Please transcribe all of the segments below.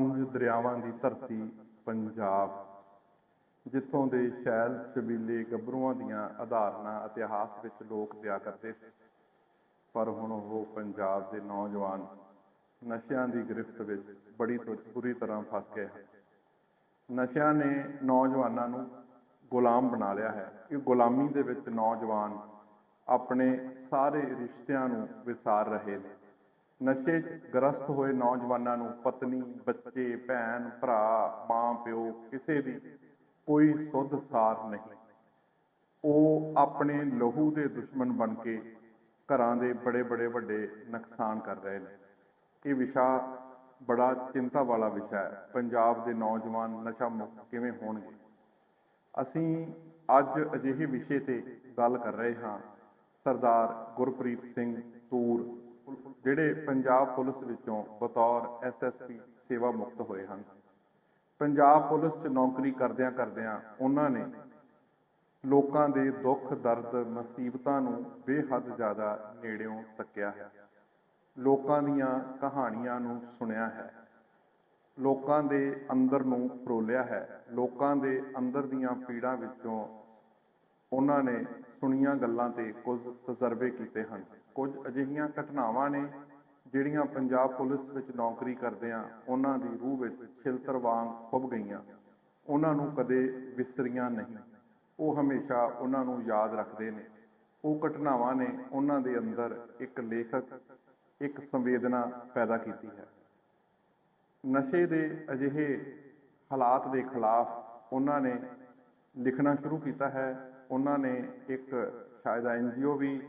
ਪੰਜ ਦਰਿਆਵਾਂ ਦੀ ਧਰਤੀ ਪੰਜਾਬ, ਜਿੱਥੋਂ ਦੇ ਸ਼ੈਲ ਛਬੀਲੇ ਗੱਭਰੂਆਂ ਦੀਆਂ ਉਦਾਹਰਨਾਂ ਇਤਿਹਾਸ ਵਿੱਚ ਲੋਕ ਦਿਆ ਕਰਦੇ ਸੀ। ਪਰ ਹੁਣ ਉਹ ਪੰਜਾਬ ਦੇ ਨੌਜਵਾਨ ਨਸ਼ਿਆਂ ਦੀ ਗ੍ਰਿਫਤ ਵਿੱਚ ਬੜੀ ਬੁਰੀ ਤਰ੍ਹਾਂ ਫਸ ਗਏ ਹਨ। ਨਸ਼ਿਆਂ ਨੇ ਨੌਜਵਾਨਾਂ ਨੂੰ ਗੁਲਾਮ ਬਣਾ ਲਿਆ ਹੈ। ਇਹ ਗੁਲਾਮੀ ਦੇ ਵਿੱਚ ਨੌਜਵਾਨ ਆਪਣੇ ਸਾਰੇ ਰਿਸ਼ਤਿਆਂ ਨੂੰ ਵਿਸਾਰ ਰਹੇ ਨੇ। ਨਸ਼ੇ 'ਚ ਗ੍ਰਸਤ ਹੋਏ ਨੌਜਵਾਨਾਂ ਨੂੰ ਪਤਨੀ, ਬੱਚੇ, ਭੈਣ, ਭਰਾ, ਮਾਂ, ਪਿਓ, ਕਿਸੇ ਦੀ ਕੋਈ ਸੁੱਧ ਸਾਰ ਨਹੀਂ। ਉਹ ਆਪਣੇ ਲਹੂ ਦੇ ਦੁਸ਼ਮਣ ਬਣ ਕੇ ਘਰਾਂ ਦੇ ਬੜੇ ਬੜੇ ਵੱਡੇ ਨੁਕਸਾਨ ਕਰ ਰਹੇ ਨੇ। ਇਹ ਵਿਸ਼ਾ ਬੜਾ ਚਿੰਤਾ ਵਾਲਾ ਵਿਸ਼ਾ ਹੈ। ਪੰਜਾਬ ਦੇ ਨੌਜਵਾਨ ਨਸ਼ਾ ਮੁਕਤ ਕਿਵੇਂ ਹੋਣਗੇ? ਅਸੀਂ ਅੱਜ ਅਜਿਹੇ ਵਿਸ਼ੇ ਤੇ ਗੱਲ ਕਰ ਰਹੇ ਹਾਂ। ਸਰਦਾਰ ਗੁਰਪ੍ਰੀਤ ਸਿੰਘ ਤੂਰ ਜਿਹੜੇ ਪੰਜਾਬ ਪੁਲਿਸ ਵਿੱਚੋਂ ਬਤੌਰ ਐਸਐਸਪੀ ਸੇਵਾ ਮੁਕਤ ਹੋਏ ਹਨ। ਪੰਜਾਬ ਪੁਲਿਸ 'ਚ ਨੌਕਰੀ ਕਰਦਿਆਂ ਕਰਦਿਆਂ ਉਹਨਾਂ ਨੇ ਲੋਕਾਂ ਦੇ ਦੁੱਖ, ਦਰਦ, ਮੁਸੀਬਤਾਂ ਨੂੰ ਬੇਹੱਦ ਜ਼ਿਆਦਾ ਨੇੜਿਓਂ ਤੱਕਿਆ ਹੈ। ਲੋਕਾਂ ਦੀਆਂ ਕਹਾਣੀਆਂ ਨੂੰ ਸੁਣਿਆ ਹੈ। ਲੋਕਾਂ ਦੇ ਅੰਦਰ ਨੂੰ ਫਰੋਲਿਆ ਹੈ। ਲੋਕਾਂ ਦੇ ਅੰਦਰ ਦੀਆਂ ਪੀੜਾਂ ਵਿੱਚੋਂ ਉਹਨਾਂ ਨੇ ਸੁਣੀਆਂ ਗੱਲਾਂ ਤੇ ਕੁਝ ਤਜਰਬੇ ਕੀਤੇ ਹਨ। ਕੁਝ ਅਜਿਹੀਆਂ ਘਟਨਾਵਾਂ ਨੇ ਜਿਹੜੀਆਂ ਪੰਜਾਬ ਪੁਲਿਸ ਵਿੱਚ ਨੌਕਰੀ ਕਰਦਿਆਂ ਉਹਨਾਂ ਦੀ ਰੂਹ ਵਿੱਚ ਛਿਲਤਰ ਵਾਂਗ ਖੁੱਭ ਗਈਆਂ। ਉਹਨਾਂ ਨੂੰ ਕਦੇ ਵਿਸਰੀਆਂ ਨਹੀਂ। ਉਹ ਹਮੇਸ਼ਾ ਉਹਨਾਂ ਨੂੰ ਯਾਦ ਰੱਖਦੇ ਨੇ। ਉਹ ਘਟਨਾਵਾਂ ਨੇ ਉਹਨਾਂ ਦੇ ਅੰਦਰ ਇੱਕ ਲੇਖਕ, ਇੱਕ ਸੰਵੇਦਨਾ ਪੈਦਾ ਕੀਤੀ ਹੈ। ਨਸ਼ੇ ਦੇ ਅਜਿਹੇ ਹਾਲਾਤ ਦੇ ਖਿਲਾਫ ਉਹਨਾਂ ਨੇ ਲਿਖਣਾ ਸ਼ੁਰੂ ਕੀਤਾ ਹੈ। ਉਹਨਾਂ ਨੇ ਇੱਕ ਸ਼ਾਇਦ ਐਨਜੀਓ ਵੀ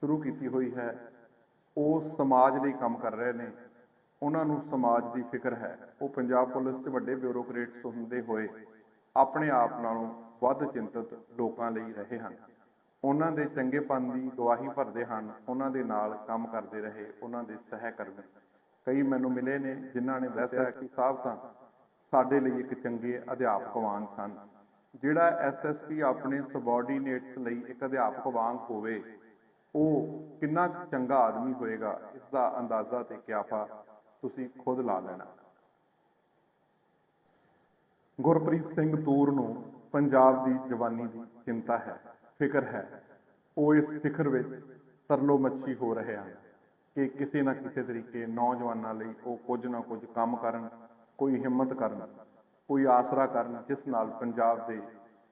ਸ਼ੁਰੂ ਕੀਤੀ ਹੋਈ ਹੈ। ਉਹ ਸਮਾਜ ਲਈ ਕੰਮ ਕਰ ਰਹੇ ਨੇ। ਉਹਨਾਂ ਨੂੰ ਸਮਾਜ ਦੀ ਫਿਕਰ ਹੈ। ਉਹ ਪੰਜਾਬ ਪੁਲਿਸ 'ਚ ਵੱਡੇ ਬਿਊਰੋਕਰੇਟਸ ਹੁੰਦੇ ਹੋਏ ਆਪਣੇ ਆਪ ਨਾਲੋਂ ਵੱਧ ਚਿੰਤਤ ਲੋਕਾਂ ਲਈ ਰਹੇ ਹਨ। ਉਹਨਾਂ ਦੇ ਚੰਗੇਪਨ ਦੀ ਗਵਾਹੀ ਭਰਦੇ ਹਨ। ਉਹਨਾਂ ਦੇ ਨਾਲ ਕੰਮ ਕਰਦੇ ਰਹੇ। ਉਹਨਾਂ ਦੇ ਸਹਿਕਰਮੀ ਕਈ ਮੈਨੂੰ ਮਿਲੇ ਨੇ, ਜਿਨ੍ਹਾਂ ਨੇ ਦੱਸਿਆ ਕਿ ਸਾਹਿਬ ਤਾਂ ਸਾਡੇ ਲਈ ਇੱਕ ਚੰਗੇ ਅਧਿਆਪਕ ਵਾਂਗ ਸਨ। ਜਿਹੜਾ ਐਸਐਸਪੀ ਆਪਣੇ ਸਬੋਰਡੀਨੇਟਸ ਲਈ ਇੱਕ ਅਧਿਆਪਕ ਵਾਂਗ ਹੋਵੇ ਉਹ ਕਿੰਨਾ ਕੁ ਚੰਗਾ ਆਦਮੀ ਹੋਏਗਾ ਇਸ ਦਾ ਅੰਦਾਜ਼ਾ ਤੇ ਕਿਆਫਾ ਤੁਸੀਂ ਖੁਦ ਲਾ ਲੈਣਾ। ਗੁਰਪ੍ਰੀਤ ਸਿੰਘ ਤੂਰ ਨੂੰ ਪੰਜਾਬ ਦੀ ਜਵਾਨੀ ਦੀ ਚਿੰਤਾ ਹੈ, ਫਿਕਰ ਹੈ। ਉਹ ਇਸ ਫਿਕਰ ਵਿੱਚ ਤਰਲੋ ਮੱਛੀ ਹੋ ਰਹੇ ਹਨ ਕਿ ਕਿਸੇ ਨਾ ਕਿਸੇ ਤਰੀਕੇ ਨੌਜਵਾਨਾਂ ਲਈ ਉਹ ਕੁਝ ਨਾ ਕੁਝ ਕੰਮ ਕਰਨ, ਕੋਈ ਹਿੰਮਤ ਕਰਨ, ਕੋਈ ਆਸਰਾ ਕਰਨ, ਜਿਸ ਨਾਲ ਪੰਜਾਬ ਦੇ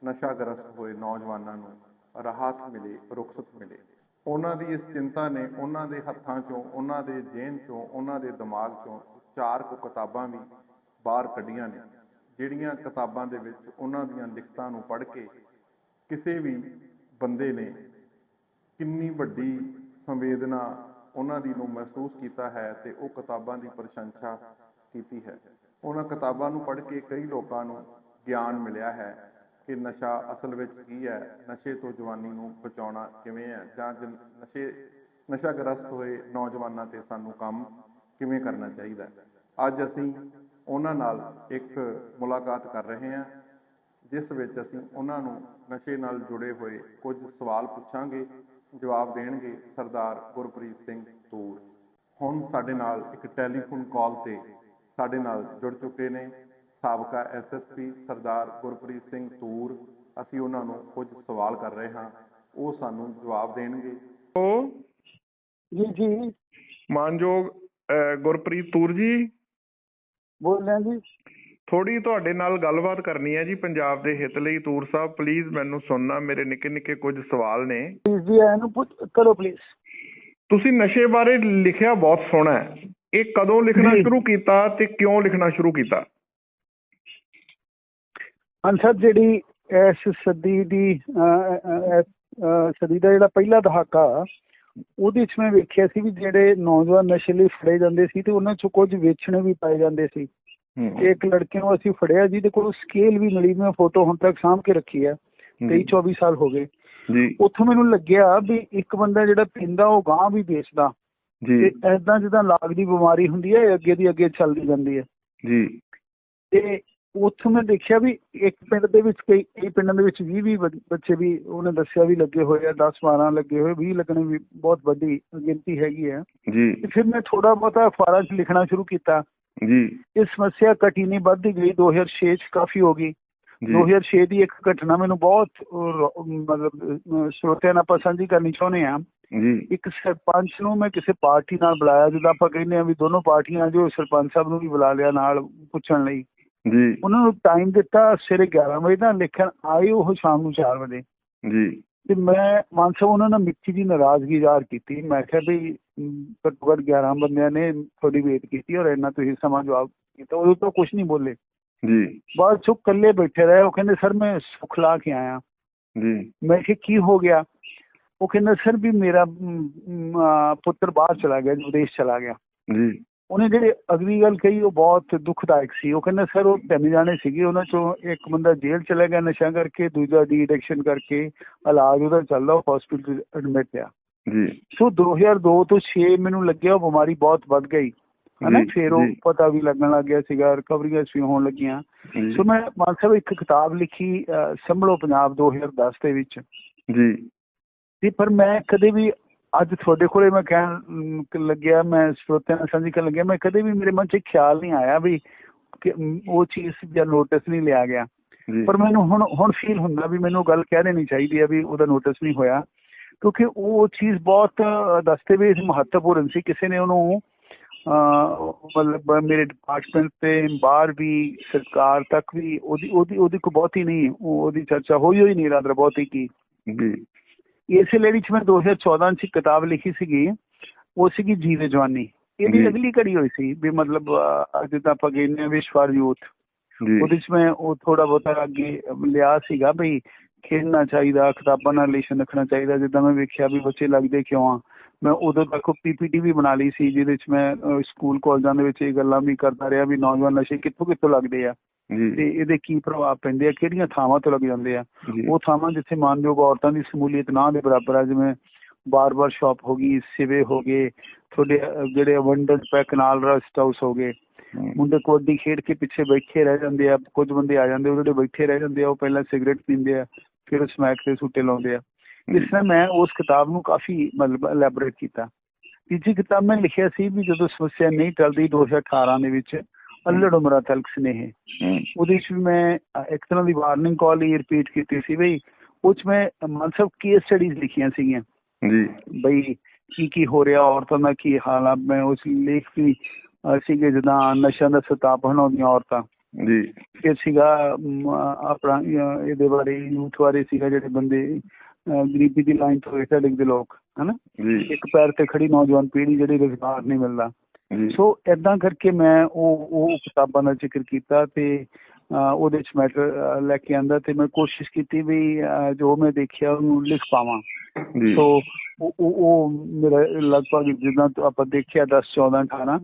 ਨਸ਼ਾਗ੍ਰਸਤ ਹੋਏ ਨੌਜਵਾਨਾਂ ਨੂੰ ਰਾਹਤ ਮਿਲੇ, ਰੁਖਸਤ ਮਿਲੇ। ਉਹਨਾਂ ਦੀ ਇਸ ਚਿੰਤਾ ਨੇ ਉਹਨਾਂ ਦੇ ਹੱਥਾਂ 'ਚੋਂ, ਉਹਨਾਂ ਦੇ ਜੇਨ 'ਚੋਂ, ਉਹਨਾਂ ਦੇ ਦਿਮਾਗ 'ਚੋਂ ਚਾਰ ਕੁ ਕਿਤਾਬਾਂ ਵੀ ਬਾਹਰ ਕੱਢੀਆਂ ਨੇ, ਜਿਹੜੀਆਂ ਕਿਤਾਬਾਂ ਦੇ ਵਿੱਚ ਉਹਨਾਂ ਦੀਆਂ ਲਿਖਤਾਂ ਨੂੰ ਪੜ੍ਹ ਕੇ ਕਿਸੇ ਵੀ ਬੰਦੇ ਨੇ ਕਿੰਨੀ ਵੱਡੀ ਸੰਵੇਦਨਾ ਉਹਨਾਂ ਦੀ ਨੂੰ ਮਹਿਸੂਸ ਕੀਤਾ ਹੈ ਤੇ ਉਹ ਕਿਤਾਬਾਂ ਦੀ ਪ੍ਰਸ਼ੰਸਾ ਕੀਤੀ ਹੈ। ਉਹਨਾਂ ਕਿਤਾਬਾਂ ਨੂੰ ਪੜ੍ਹ ਕੇ ਕਈ ਲੋਕਾਂ ਨੂੰ ਗਿਆਨ ਮਿਲਿਆ ਹੈ ਕਿ ਨਸ਼ਾ ਅਸਲ ਵਿੱਚ ਕੀ ਹੈ? ਨਸ਼ੇ ਤੋਂ ਜਵਾਨੀ ਨੂੰ ਬਚਾਉਣਾ ਕਿਵੇਂ ਹੈ? ਜਾਂ ਜਨ- ਨਸ਼ੇ, ਨਸ਼ਾਗ੍ਰਸਤ ਹੋਏ ਨੌਜਵਾਨਾਂ ਤੇ ਸਾਨੂੰ ਕੰਮ ਕਿਵੇਂ ਕਰਨਾ ਚਾਹੀਦਾ ਅੱਜ ਅਸੀਂ ਉਹਨਾਂ ਨਾਲ ਇੱਕ ਮੁਲਾਕਾਤ ਕਰ ਰਹੇ ਹਾਂ, ਜਿਸ ਵਿੱਚ ਅਸੀਂ ਉਹਨਾਂ ਨੂੰ ਨਸ਼ੇ ਨਾਲ ਜੁੜੇ ਹੋਏ ਕੁਝ ਸਵਾਲ ਪੁੱਛਾਂਗੇ, ਜਵਾਬ ਦੇਣਗੇ ਸਰਦਾਰ ਗੁਰਪ੍ਰੀਤ ਸਿੰਘ ਤੂਰ। ਹੁਣ ਸਾਡੇ ਨਾਲ ਇੱਕ ਟੈਲੀਫੋਨ ਕਾਲ ਤੇ ਸਾਡੇ ਨਾਲ ਜੁੜ ਚੁੱਕੇ ਨੇ। ਸਾਬਕਾ ਐਸਐਸਪੀ ਸਰਦਾਰ ਗੁਰਪ੍ਰੀਤ ਸਿੰਘ ਤੂਰ ਅਸੀਂ ਉਹਨਾਂ ਨੂੰ ਕੁਝ ਸਵਾਲ ਕਰ ਰਹੇ ਹਾਂ ਉਹ ਸਾਨੂੰ ਜਵਾਬ ਦੇਣਗੇ। ਜੀ ਜੀ। ਮਾਨਯੋਗ ਗੁਰਪ੍ਰੀਤ ਤੂਰ ਜੀ। ਬੋਲ ਰਹੇ ਜੀ। ਥੋੜੀ ਤੁਹਾਡੇ ਨਾਲ ਗੱਲਬਾਤ ਕਰਨੀ ਹੈ ਜੀ ਪੰਜਾਬ ਦੇ ਹਿੱਤ ਲਈ। ਤੂਰ ਸਾਹਿਬ ਪਲੀਜ਼ ਮੈਨੂੰ ਸੁਣਨਾ ਮੇਰੇ ਨਿੱਕੇ ਨਿੱਕੇ ਕੁਝ ਸਵਾਲ ਨੇ। ਪਲੀਜ਼ ਜੀ ਇਹਨੂੰ ਪੁੱਛ ਕਰੋ ਪਲੀਜ਼ ਤੁਸੀਂ ਨਸ਼ੇ ਬਾਰੇ ਲਿਖਿਆ ਬਹੁਤ ਸੋਹਣਾ ਹੈ। ਇਹ ਕਦੋਂ ਲਿਖਣਾ। ਸ਼ੁਰੂ ਕੀਤਾ ਤੇ ਕਿਉਂ ਲਿਖਣਾ ਸ਼ੁਰੂ ਕੀਤਾ? ਅਨਸਰ ਜਿਹੜੀ ਇਸ ਸਦੀ ਦੀ ਸਦੀ ਦਾ ਜਿਹੜਾ ਪਹਿਲਾ ਦਹਾਕਾ ਉਹਦੇ ਵਿੱਚ ਮੈਂ ਵੇਖਿਆ ਸੀ ਵੀ ਜਿਹੜੇ ਨੌਜਵਾਨ ਨਸ਼ੇ ਲਈ ਫੜੇ ਜਾਂਦੇ ਸੀ ਤੇ ਉਹਨਾਂ ਚੋਂ ਕੁਝ ਵੇਚਣੇ ਵੀ ਪਾਏ ਜਾਂਦੇ ਸੀ। ਇੱਕ ਲੜਕੇ ਨੂੰ ਅਸੀਂ ਫੜਿਆ ਜਿਹਦੇ ਕੋਲ ਸਕੇਲ ਵੀ ਮਿਲੀ ਮੈਂ ਫੋਟੋ ਹੁਣ ਤੱਕ ਸਾਂਭ ਕੇ ਰੱਖੀ ਹੈ। 23 24 ਸਾਲ ਹੋ ਗਏ। ਜੀ। ਉੱਥੋਂ ਮੈਨੂੰ ਲੱਗਿਆ ਵੀ ਇੱਕ ਬੰਦਾ ਜਿਹੜਾ ਪੀਂਦਾ ਉਹ ਗਾਂ ਵੀ ਵੇਚਦਾ। ਜੀ। ਤੇ ਐਦਾਂ ਜਿੱਦਾਂ ਲਾਗ ਦੀ ਬਿਮਾਰੀ ਹੁੰਦੀ ਹੈ ਅੱਗੇ ਦੀ ਅੱਗੇ ਚੱਲਦੀ ਜਾਂਦੀ ਹੈ ਜੀ। ਤੇ ਉੱਥੋਂ ਮੈਂ ਦੇਖਿਆ ਵੀ ਇੱਕ ਪਿੰਡ ਦੇ ਵਿੱਚ ਕਈ ਕਈ ਪਿੰਡਾਂ ਦੇ ਵਿੱਚ 20 20 ਬੱਚੇ ਵੀ ਉਹਨੇ ਦੱਸਿਆ ਵੀ ਲੱਗੇ ਹੋਏ ਆ 10 12 ਲੱਗੇ ਹੋਏ 20 ਲੱਗਣੇ ਵੀ ਬਹੁਤ ਵੱਡੀ ਗਿਣਤੀ ਹੈਗੀ ਹੈ ਜੀ। ਫਿਰ ਮੈਂ ਥੋੜਾ ਬਹੁਤਾ ਅਖਬਾਰਾਂ 'ਚ ਲਿਖਣਾ ਸ਼ੁਰੂ ਕੀਤਾ। ਜੀ। ਇਹ ਸਮੱਸਿਆ ਘਟੀ ਨਹੀਂ ਵੱਧਦੀ ਗਈ 2006 ਚ ਕਾਫੀ ਹੋ ਗਈ। ਜੀ। 2006 ਦੀ ਇੱਕ ਘਟਨਾ ਮੈਨੂੰ ਬਹੁਤ ਮਤਲਬ ਸਰੋਤਿਆਂ ਨਾਲ ਆਪਾਂ ਸਾਂਝੀ ਕਰਨੀ ਚਾਹੁੰਦੇ ਆ ਜੀ। ਇੱਕ ਸਰਪੰਚ ਨੂੰ ਮੈਂ ਕਿਸੇ ਪਾਰਟੀ ਨਾਲ ਬੁਲਾਇਆ ਜਦੋਂ ਆਪਾਂ ਕਹਿੰਦੇ ਆ ਵੀ ਦੋਨੋਂ ਪਾਰਟੀਆਂ ਜੋ ਸਰਪੰਚ ਸਾਹਿਬ ਨੂੰ ਵੀ ਬੁਲਾ ਲਿਆ ਨਾਲ ਪੁੱਛਣ ਲਈ। ਜੀ। ਉਹਨਾਂ ਨੂੰ ਟਾਈਮ ਦਿੱਤਾ ਸਵੇਰੇ 11 ਵਜੇ ਦਾ ਲਿਖਣ ਆਏ ਉਹ ਸ਼ਾਮ ਨੂੰ 4 ਵਜੇ। ਜੀ। ਤੇ ਮੈਂ ਮਾਨ ਸਾਹਿਬ ਉਹਨਾਂ ਨਾਲ ਮਿੱਠੀ ਜੀ ਨਾਰਾਜ਼ਗੀ ਜ਼ਾਹਰ ਕੀਤੀ। ਮੈਂ ਕਿਹਾ ਵੀ ਘੱਟੋ ਘੱਟ 11 ਬੰਦਿਆਂ ਨੇ ਤੁਹਾਡੀ ਵੇਟ ਕੀਤੀ ਔਰ ਇੰਨਾ ਤੁਸੀਂ ਸਮਾਂ ਜਵਾਬ ਕੀਤਾ ਉਦੋਂ ਤਾਂ ਕੁਝ ਨਹੀਂ ਬੋਲੇ। ਜੀ। ਬਾਅਦ ਚੁੱਪ ਇਕੱਲੇ ਬੈਠੇ ਰਹੇ। ਉਹ ਕਹਿੰਦੇ ਸਰ ਮੈਂ ਸੁੱਖ ਲਾ ਕੇ ਆਇਆ ਜੀ। ਮੈਂ ਕਿਹਾ ਕੀ ਹੋ ਗਿਆ? ਉਹ ਕਹਿੰਦਾ ਸਰ ਵੀ ਮੇਰਾ ਪੁੱਤਰ ਬਾਹਰ ਚਲਾ ਗਿਆ ਵਿਦੇਸ਼ ਚਲਾ ਗਿਆ। ਜੀ। ਉਹਨੇ ਜਿਹੜੇ ਅਗਲੀ ਗੱਲ ਕਹੀ ਉਹ ਬਹੁਤ ਦੁਖਦਾਇਕ ਸੀ। ਉਹ ਕਹਿੰਦਾ ਸਰ ਉਹ ਤਿੰਨ ਜਾਣੇ ਸੀਗੇ ਉਹਨਾਂ ਚੋਂ ਇੱਕ ਬੰਦਾ ਜੇਲ੍ਹ ਚਲਾ ਗਿਆ ਨਸ਼ਾ ਕਰਕੇ ਦੂਜਾ ਡੀ ਐਡਿਕਸ਼ਨ ਕਰਕੇ ਇਲਾਜ ਉਹਦਾ ਚੱਲਦਾ ਹਸਪੀਟਲ ਐਡਮਿਟ ਆ ਜੀ। ਸੋ 2002 ਤੋਂ 6 ਮੈਨੂੰ ਲੱਗਿਆ ਉਹ ਬਿਮਾਰੀ ਬਹੁਤ ਵੱਧ ਗਈ। ਹਨਾ? ਫਿਰ ਉਹ। ਪਤਾ ਵੀ ਲੱਗਣ ਲੱਗ ਗਿਆ ਸੀਗਾ ਰਿਕਵਰੀਆਂ ਵੀ ਹੋਣ ਲੱਗੀਆਂ। ਸੋ ਮੈਂ ਮਾਨ ਸਾਹਿਬ ਇੱਕ ਕਿਤਾਬ ਲਿਖੀ ਸੰਭਲੋ ਪੰਜਾਬ 2010 ਦੇ ਵਿੱਚ। ਜੀ। ਤੇ ਪਰ ਮੈਂ ਕਦੇ ਵੀ ਅੱਜ ਤੁਹਾਡੇ ਕੋਲੇ ਮੈਂ ਕਹਿਣ ਲੱਗਿਆ ਮੈਂ ਸਰੋਤਿਆਂ ਨਾਲ ਸਾਂਝੀ ਕਰਨ ਲੱਗਿਆ ਮੈਂ ਕਦੇ ਵੀ ਮੇਰੇ ਮਨ 'ਚ ਖਿਆਲ ਨਹੀਂ ਆਇਆ ਵੀ ਕਿ ਉਹ ਚੀਜ਼ ਜਾਂ ਨੋਟਿਸ ਨਹੀਂ ਲਿਆ ਗਿਆ। ਪਰ ਮੈਨੂੰ ਹੁਣ ਹੁਣ ਫੀਲ ਹੁੰਦਾ ਵੀ ਮੈਨੂੰ ਉਹ ਗੱਲ ਕਹਿ ਦੇਣੀ ਚਾਹੀਦੀ ਹੈ ਵੀ ਉਹਦਾ ਨੋਟਿਸ ਨਹੀਂ ਹੋਇਆ। ਕਿਉਂਕਿ ਉਹ ਚੀਜ਼ ਬਹੁਤ ਦਸਤਾਵੇਜ਼ ਮਹੱਤਵਪੂਰਨ ਸੀ। ਕਿਸੇ ਨੇ ਉਹਨੂੰ ਮਤਲਬ ਮੇਰੇ ਡਿਪਾਰਟਮੈਂਟ ਤੇ ਬਾਹਰ ਵੀ ਸਰਕਾਰ ਤੱਕ ਵੀ ਉਹਦੀ ਉਹਦੀ ਉਹਦੀ ਕੋਈ ਬਹੁਤੀ ਨਹੀਂ ਉਹ- ਉਹਦੀ ਚਰਚਾ ਹੋਈ ਹੋਈ ਨਹੀਂ ਰਾਦਰ ਬਹੁਤੀ ਕੀ। ਜੀ। ਇਸੇ ਲੜੀ ਚ ਮੈਂ 2014 ਚ ਕਿਤਾਬ ਲਿਖੀ ਸੀਗੀ ਉਹ ਸੀਗੀ ਜੀਵੇ ਜਵਾਨੀ। ਇਹਦੀ। ਅਗਲੀ ਘੜੀ ਹੋਈ ਸੀ ਵੀ ਮਤਲਬ ਜਿੱਦਾਂ ਆਪਾਂ ਕਹਿੰਦੇ ਆ ਵਿਸ਼ਵਾਰ ਯੂਥ। ਉਹਦੇ ਚ ਮੈਂ ਉਹ ਥੋੜਾ ਬਹੁਤਾ ਅੱਗੇ ਲਿਆ ਸੀਗਾ ਬਈ ਖੇਡਣਾ ਚਾਹੀਦਾ ਕਿਤਾਬਾਂ ਨਾਲ ਰਿਲੇਸ਼ਨ ਰੱਖਣਾ ਚਾਹੀਦਾ। ਜਿੱਦਾਂ ਮੈਂ ਵੇਖਿਆ ਵੀ ਬੱਚੇ ਲੱਗਦੇ ਕਿਉਂ ਆ। ਮੈਂ ਉਦੋਂ ਤੱਕ ਪੀਪੀਟੀ ਵੀ ਬਣਾ ਲਈ ਸੀ ਜਿਹਦੇ ਚ ਮੈਂ ਸਕੂਲ ਕਾਲਜਾਂ ਦੇ ਵਿੱਚ ਇਹ ਗੱਲਾਂ ਵੀ ਕਰਦਾ ਰਿਹਾ ਵੀ ਨੌਜਵਾਨ ਨਸ਼ੇ ਕਿੱਥੋਂ ਕਿੱਥੋਂ ਲੱਗਦੇ ਆ। ਤੇ ਇਹਦੇ ਕੀ ਪ੍ਰਭਾਵ ਪੈਂਦੇ ਆ? ਕਿਹੜੀਆਂ ਥਾਵਾਂ ਤੋਂ ਲੱਗ ਜਾਂਦੇ ਆ? ਉਹ ਥਾਵਾਂ ਜਿੱਥੇ ਮਾਨਯੋਗ ਔਰਤਾਂ ਦੀ ਸਮੂਲੀਅਤ ਨਾ ਦੇ ਬਰਾਬਰ ਆ ਜਿਵੇਂ ਬਾਰ-ਬਾਰ ਸ਼ਾਪ ਹੋ ਗਈ ਸਿਵੇ ਹੋ ਗਏ ਤੁਹਾਡੇ ਜਿਹੜੇ ਅਬੰਡੈਂਟ ਪੈਕ ਨਾਲ ਰਸਟ ਹਾਊਸ ਹੋ ਗਏ। ਮੁੰਡੇ ਕਬੱਡੀ ਖੇਡ ਕੇ ਪਿੱਛੇ ਬੈਠੇ ਰਹਿ ਜਾਂਦੇ ਆ ਕੁਝ ਬੰਦੇ ਆ ਜਾਂਦੇ ਉਹ ਜਿਹੜੇ ਬੈਠੇ ਰਹਿ ਜਾਂਦੇ ਆ ਉਹ ਪਹਿਲਾਂ ਸਿਗਰਟ ਪੀਂਦੇ ਆ ਫਿਰ ਸਮੈਕ ਤੇ ਸੁੱਟੇ ਲਾਉਂਦੇ ਆ। ਇਸ ਤਰ੍ਹਾਂ ਮੈਂ ਉਸ ਕਿਤਾਬ ਨੂੰ ਕਾਫੀ ਮਤਲਬ ਐਲੈਬੋਰੇਟ ਕੀਤਾ। ਤੀਜੀ ਕਿਤਾਬ ਮੈਂ ਲਿਖਿਆ ਸੀ ਵੀ ਜਦੋਂ ਸਮੱਸਿਆ ਨਹੀਂ ਟਲਦੀ 2018 ਦੇ ਵਿੱਚ ਅల్లੜ ਉਮਰਾ ਤਲਕ ਸਨੇਹ। ਉਹਦੇ ਵਿੱਚ ਵੀ ਮੈਂ ਇੱਕ ਤਰ੍ਹਾਂ ਦੀ ਵਾਰਨਿੰਗ ਕਾਲ ਹੀ ਰਿਪੀਟ ਕੀਤੀ ਸੀ ਬਈ ਉਹ 'ਚ ਮੈਂ ਮਨਸਬ ਕੇਸ ਸਟੱਡੀਜ਼ ਲਿਖੀਆਂ ਸੀਗੀਆਂ। ਜੀ। ਬਈ ਕੀ ਕੀ ਹੋ ਰਿਹਾ ਔਰਤਾਂ ਦਾ ਕੀ ਹਾਲ ਆ? ਮੈਂ ਉਸ ਲੇਖ ਵੀ ਸੀਗੇ ਜਿੱਦਾਂ ਨਸ਼ਿਆਂ ਦਾ ਸਤਾਪ ਹਣਾਉਂਦੀਆਂ ਔਰਤਾਂ। ਜੀ। ਫਿਰ ਸੀਗਾ ਆਪਣਾ ਇਹਦੇ ਬਾਰੇ ਯੂਥ ਬਾਰੇ ਸੀਗਾ ਜਿਹੜੇ ਬੰਦੇ ਗਰੀਬੀ ਦੀ ਲਾਈਨ ਤੋਂ ਹੇਠਾਂ ਡਿੱਗਦੇ ਲੋਕ ਹਨਾ? ਇੱਕ ਪੈਰ ਤੇ ਖੜੀ ਨੌਜਵਾਨ ਪੀੜ੍ਹੀ ਜਿਹੜੀ ਰੁਜ਼ਗਾਰ ਨਹੀਂ ਮਿਲਦਾ। ਸੋ ਇਦਾਂ ਕਰਕੇ ਮੈਂ ਉਹ ਉਹ ਕਿਤਾਬਾਂ ਦਾ ਜ਼ਿਕਰ ਕੀਤਾ ਤੇ ਉਹਦੇ ਚ ਮੈਟਰ ਲੈ ਕੇ ਆਂਦਾ ਤੇ ਮੈਂ ਕੋਸ਼ਿਸ਼ ਕੀਤੀ ਵੀ ਜੋ ਮੈਂ ਦੇਖਿਆ ਉਹਨੂੰ ਲਿਖ ਪਾਵਾਂ। ਸੋ ਉਹ ਉਹ- ਮੇਰਾ ਲਗਭਗ ਜਿੱਦਾਂ ਤੋਂ ਆਪਾਂ ਦੇਖਿਆ 10 14 18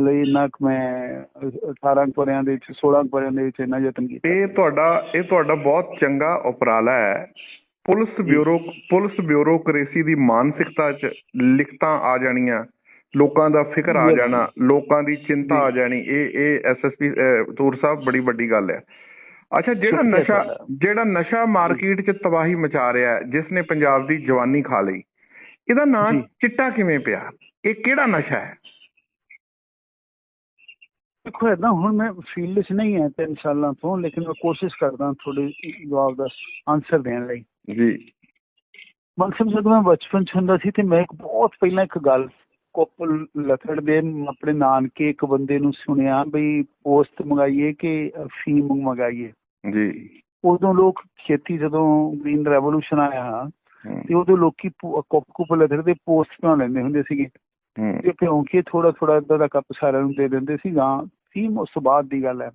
ਲਈ ਇੰਨਾ ਕੁ ਮੈਂ ਅਹ, 18 ਪਰਿਆਂ ਦੇ ਵਿੱਚ 16 ਪਰਿਆਂ ਦੇ ਵਿੱਚ ਇੰਨਾ ਯਤਨ ਕੀਤਾ। ਇਹ ਤੁਹਾਡਾ ਇਹ ਤੁਹਾਡਾ ਬਹੁਤ ਚੰਗਾ ਉਪਰਾਲਾ ਹੈ। ਪੁਲਿਸ ਬਿਊਰੋ ਪੁਲਿਸ ਬਿਊਰੋਕ੍ਰੇਸੀ ਦੀ ਮਾਨਸਿਕਤਾ 'ਚ ਲਿਖਤਾਂ ਆ ਜਾਣੀਆਂ। ਲੋਕਾਂ ਦਾ ਫਿਕਰ ਆ. ਜਾਣਾ ਲੋਕਾਂ ਦੀ ਚਿੰਤਾ ਆ ਜਾਣੀ ਇਹ ਇਹ ਐਸਐਸਪੀ ਤੂਰ ਸਾਹਿਬ ਬੜੀ ਵੱਡੀ ਗੱਲ ਹੈ ਅੱਛਾ ਜਿਹੜਾ ਨਸ਼ਾ। ਜਿਹੜਾ ਨਸ਼ਾ ਮਾਰਕੀਟ 'ਚ ਤਬਾਹੀ ਮਚਾ ਰਿਹਾ ਹੈ ਜਿਸ ਨੇ ਪੰਜਾਬ ਦੀ ਜਵਾਨੀ ਖਾ ਲਈ ਇਹਦਾ ਨਾਂ। ਚਿੱਟਾ ਕਿਵੇਂ ਪਿਆ ਇਹ ਕਿਹੜਾ ਨਸ਼ਾ ਹੈ ਦੇਖੋ ਏਦਾਂ ਹੁਣ ਮੈਂ ਫੀਲਡ 'ਚ ਨਹੀਂ ਹੈ ਤਿੰਨ ਸਾਲਾਂ ਤੋਂ ਲੇਕਿਨ ਮੈਂ ਕੋਸ਼ਿਸ਼ ਕਰਦਾ ਤੁਹਾਡੇ ਜਵਾਬ ਦਾ ਆਨਸਰ ਦੇਣ ਲਈ ਜੀ ਮਕਸਦ ਜਦੋਂ ਮੈਂ ਬਚਪਨ ਚ ਹੁੰਦਾ ਸੀ ਤੇ ਮੈਂ ਇੱਕ ਬਹੁਤ ਪਹਿਲਾਂ ਇੱਕ ਗੱਲ ਕੋਪਲ ਲਖੜ ਦੇ ਆਪਣੇ ਨਾਨਕੇ ਇੱਕ ਬੰਦੇ ਨੂੰ ਸੁਣਿਆ ਬਈ ਪੋਸਟ ਮੰਗਾਈਏ ਕਿ ਫੀਮ ਮੰਗਾਈਏ ਜੀ। ਉਦੋਂ ਲੋਕ ਖੇਤੀ ਜਦੋਂ ਗ੍ਰੀਨ ਰੈਵੋਲੂਸ਼ਨ ਆਇਆ ਤੇ ਉਦੋਂ ਲੋਕੀ ਕੋਪਲ ਲਖੜ ਦੇ ਪੋਸਟ ਬਣਾ ਲੈਂਦੇ ਹੁੰਦੇ ਸੀਗੇ। ਤੇ ਕਿਉਂਕਿ ਥੋੜਾ ਥੋੜਾ ਇਦਾਂ ਦਾ ਕੱਪ ਸਾਰਿਆਂ ਨੂੰ ਦੇ ਦਿੰਦੇ ਸੀ ਜਾਂ ਫੀਮ ਉਸ ਤੋਂ ਬਾਅਦ ਦੀ ਗੱਲ ਹੈ।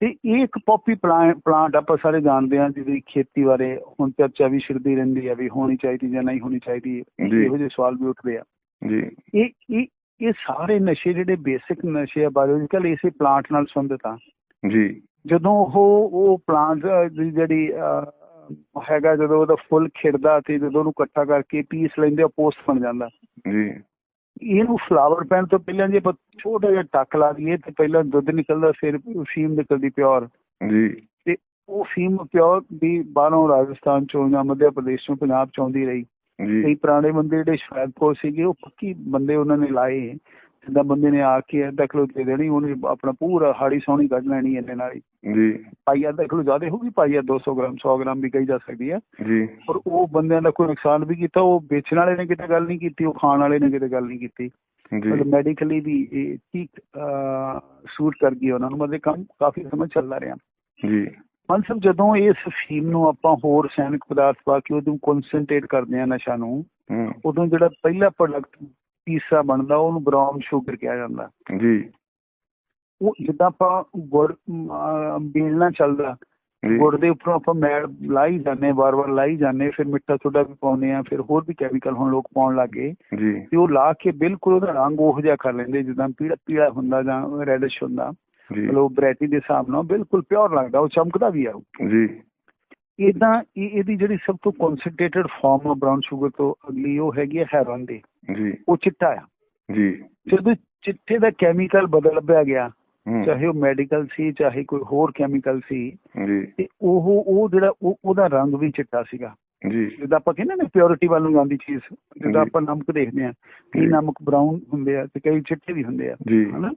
ਤੇ ਇਹ ਇੱਕ ਪੌਪੀ ਪਲਾਂਟ ਆਪਾਂ ਸਾਰੇ ਜਾਣਦੇ ਹਾਂ ਜਿਹਦੀ ਖੇਤੀ ਬਾਰੇ ਹੁਣ ਚਰਚਾ ਵੀ ਛਿੜਦੀ ਰਹਿੰਦੀ ਹੈ ਵੀ ਹੋਣੀ ਚਾਹੀਦੀ ਜਾਂ ਨਹੀਂ ਹੋਣੀ ਚਾਹੀਦੀ। ਇਹੋ ਜਿਹੇ ਸਵਾਲ ਵੀ ਉੱਠਦੇ ਆ। ਜੀ। ਇਹ ਇਹ ਇਹ ਸਾਰੇ ਨਸ਼ੇ ਜਿਹੜੇ ਬੇਸਿਕ ਨਸ਼ੇ ਆ ਬਾਇਓਲੋਜੀਕਲ ਇਸੇ ਪਲਾਂਟ ਨਾਲ ਸੰਬੰਧਿਤ ਆ। ਜੀ। ਜਦੋਂ ਉਹ ਉਹ ਪਲਾਂਟ ਜਿਹੜੀ ਹੈਗਾ ਜਦੋਂ ਉਹਦਾ ਫੁੱਲ ਖਿੜਦਾ ਤੇ ਜਦੋਂ ਉਹਨੂੰ ਇਕੱਠਾ ਕਰਕੇ ਪੀਸ ਲੈਂਦੇ ਆ ਪੋਸਟ ਬਣ ਜਾਂਦਾ। ਜੀ। ਇਹਨੂੰ ਫਲਾਵਰ ਪੈਣ ਤੋਂ ਪਹਿਲਾਂ ਜੇ ਛੋਟਾ ਜਿਹਾ ਟੱਕ ਲਾ ਦਈਏ ਤੇ ਪਹਿਲਾਂ ਦੁੱਧ ਨਿਕਲਦਾ ਫਿਰ ਫੀਮ ਨਿਕਲਦੀ ਪਿਓਰ ਜੀ। ਉਹ ਫੀਮ ਪਿਓਰ ਦੀ ਬਾਹਰੋਂ ਰਾਜਸਥਾਨ ਚੋਂ ਜਾਂ ਮੱਧ ਪ੍ਰਦੇਸ਼ ਚੋਂ ਪੰਜਾਬ ਚ ਆਉਂਦੀ ਰਹੀ। ਕਈ ਪੁਰਾਣੇ ਬੰਦੇ ਜਿਹੜੇ ਸ਼ਾਇਦਪੁਰ ਸੀਗੇ ਉਹ ਪੱਕੀ ਬੰਦੇ ਉਹਨਾਂ ਨੇ ਲਾਏ ਜਿੱਦਾਂ ਬੰਦੇ ਨੇ ਆ ਕੇ ਅੱਧਾ ਕਿਲੋ ਦੇ ਦੇਣੀ ਉਹਨੇ ਆਪਣਾ ਪੂਰਾ ਹਾੜੀ ਸੋਹਣੀ ਕੱਢ ਲੈਣੀ ਇਹਦੇ ਨਾਲ ਹੀ। ਜੀ। ਪਾਈਆ ਅੱਧਾ ਕਿਲੋ ਜ਼ਿਆਦਾ ਹੋਊਗੀ ਪਾਈਆ 200 ਗ੍ਰਾਮ 100 ਗ੍ਰਾਮ ਵੀ ਕਹੀ ਜਾ ਸਕਦੀ ਹੈ ਜੀ। ਪਰ ਉਹ ਬੰਦਿਆਂ ਦਾ ਕੋਈ ਨੁਕਸਾਨ ਵੀ ਕੀਤਾ ਉਹ ਵੇਚਣ ਵਾਲੇ ਨੇ ਕਿਤੇ ਗੱਲ ਨਹੀਂ ਕੀਤੀ ਉਹ ਖਾਣ ਵਾਲੇ ਨੇ ਕਿਤੇ ਗੱਲ ਨਹੀਂ ਕੀਤੀ। ਜੀ। ਮਤਲਬ ਮੈਡੀਕਲੀ ਵੀ ਇਹ ਠੀਕ ਸ਼ੂਟ ਕਰ ਗਈ ਉਹਨਾਂ ਨੂੰ ਮਤਲਬ ਕੰਮ ਕਾਫੀ ਸਮਾਂ ਚੱਲਦਾ ਰਿਹਾ। ਜੀ। ਮਤਲਬ ਜਦੋਂ ਇਸ ਫੀਮ ਨੂੰ ਆਪਾਂ ਹੋਰ ਰਸਾਇਣਿਕ ਪਦਾਰਥ ਪਾ ਕੇ ਉਹਨੂੰ ਕਨਸੈਂਟਰੇਟ ਕਰਦੇ ਆ ਨਸ਼ਾ ਨੂੰ ਉਦੋਂ ਜਿਹੜਾ ਪਹਿਲਾ ਪ੍ਰੋਡਕਟ ਤੀਸਰਾ ਬਣਦਾ ਉਹਨੂੰ ਬ੍ਰਾਊਨ ਸ਼ੂਗਰ ਕਿਹਾ ਜਾਂਦਾ। ਜੀ। ਉਹ ਜਿੱਦਾਂ ਆਪਾਂ ਗੁੜ ਬੀਲਣਾ ਚੱਲਦਾ ਗੁੜ ਦੇ ਉੱਪਰੋਂ ਆਪਾਂ ਮੈਲ ਲਾਈ ਜਾਂਦੇ ਵਾਰ-ਵਾਰ ਲਾਈ ਜਾਂਦੇ ਫਿਰ ਮਿੱਠਾ ਸੋਡਾ ਵੀ ਪਾਉਂਦੇ ਆ ਫਿਰ ਹੋਰ ਵੀ ਕੈਮੀਕਲ ਹੁਣ ਲੋਕ ਪਾਉਣ ਲੱਗੇ। ਜੀ। ਤੇ ਉਹ ਲਾ ਕੇ ਬਿਲਕੁਲ ਉਹਦਾ ਰੰਗ ਉਹੋ ਜਿਹਾ ਕਰ ਲੈਂਦੇ ਜਿੱਦਾਂ ਪੀਲਾ ਪੀਲਾ ਹੁੰਦਾ ਜਾਂ ਰੈਡਿਸ਼ ਹੁੰਦਾ। ਮਤਲਬ ਵੈਰਾਈਟੀ ਦੇ ਹਿਸਾਬ ਨਾਲ ਬਿਲਕੁਲ ਪਿਓਰ ਲੱਗਦਾ ਉਹ ਚਮਕਦਾ ਵੀ ਆ। ਜੀ। ਇਦਾਂ ਇਹ ਇਹਦੀ ਜਿਹੜੀ ਸਭ ਤੋਂ ਕਨਸੈਂਟਰੇਟਡ ਫਾਰਮ ਆ ਬ੍ਰਾਊਨ ਸ਼ੂਗਰ ਤੋਂ ਅਗਲੀ ਉਹ ਹੈਗੀ ਹੈ ਹੈਰੋਨ ਦੀ। ਜੀ। ਉਹ ਚਿੱਟਾ ਆ। ਜੀ। ਜਦੋਂ ਚਿੱਟੇ ਦਾ ਕੈਮੀਕਲ ਬਦਲ ਲੱਭਿਆ ਗਿਆ ਚਾਹੇ ਉਹ ਮੈਡੀਕਲ ਸੀ ਚਾਹੇ ਕੋਈ ਹੋਰ ਕੈਮੀਕਲ ਸੀ ਜੀ। ਤੇ ਉਹ ਉਹ ਜਿਹੜਾ ਉਹ- ਉਹਦਾ ਰੰਗ ਵੀ ਚਿੱਟਾ ਸੀਗਾ। ਜੀ ਜਿੱਦਾਂ ਆਪਾਂ ਕਹਿੰਦੇ ਨੇ ਪਿਓਰਿਟੀ ਵੱਲ ਨੂੰ ਜਾਂਦੀ ਚੀਜ਼ ਜਿੱਦਾਂ। ਆਪਾਂ ਨਮਕ ਦੇਖਦੇ ਆ ਕਈ। ਨਮਕ ਬ੍ਰਾਊਨ ਹੁੰਦੇ ਆ ਤੇ ਕਈ ਚਿੱਟੇ ਵੀ ਹੁੰਦੇ ਆ ਹਨਾ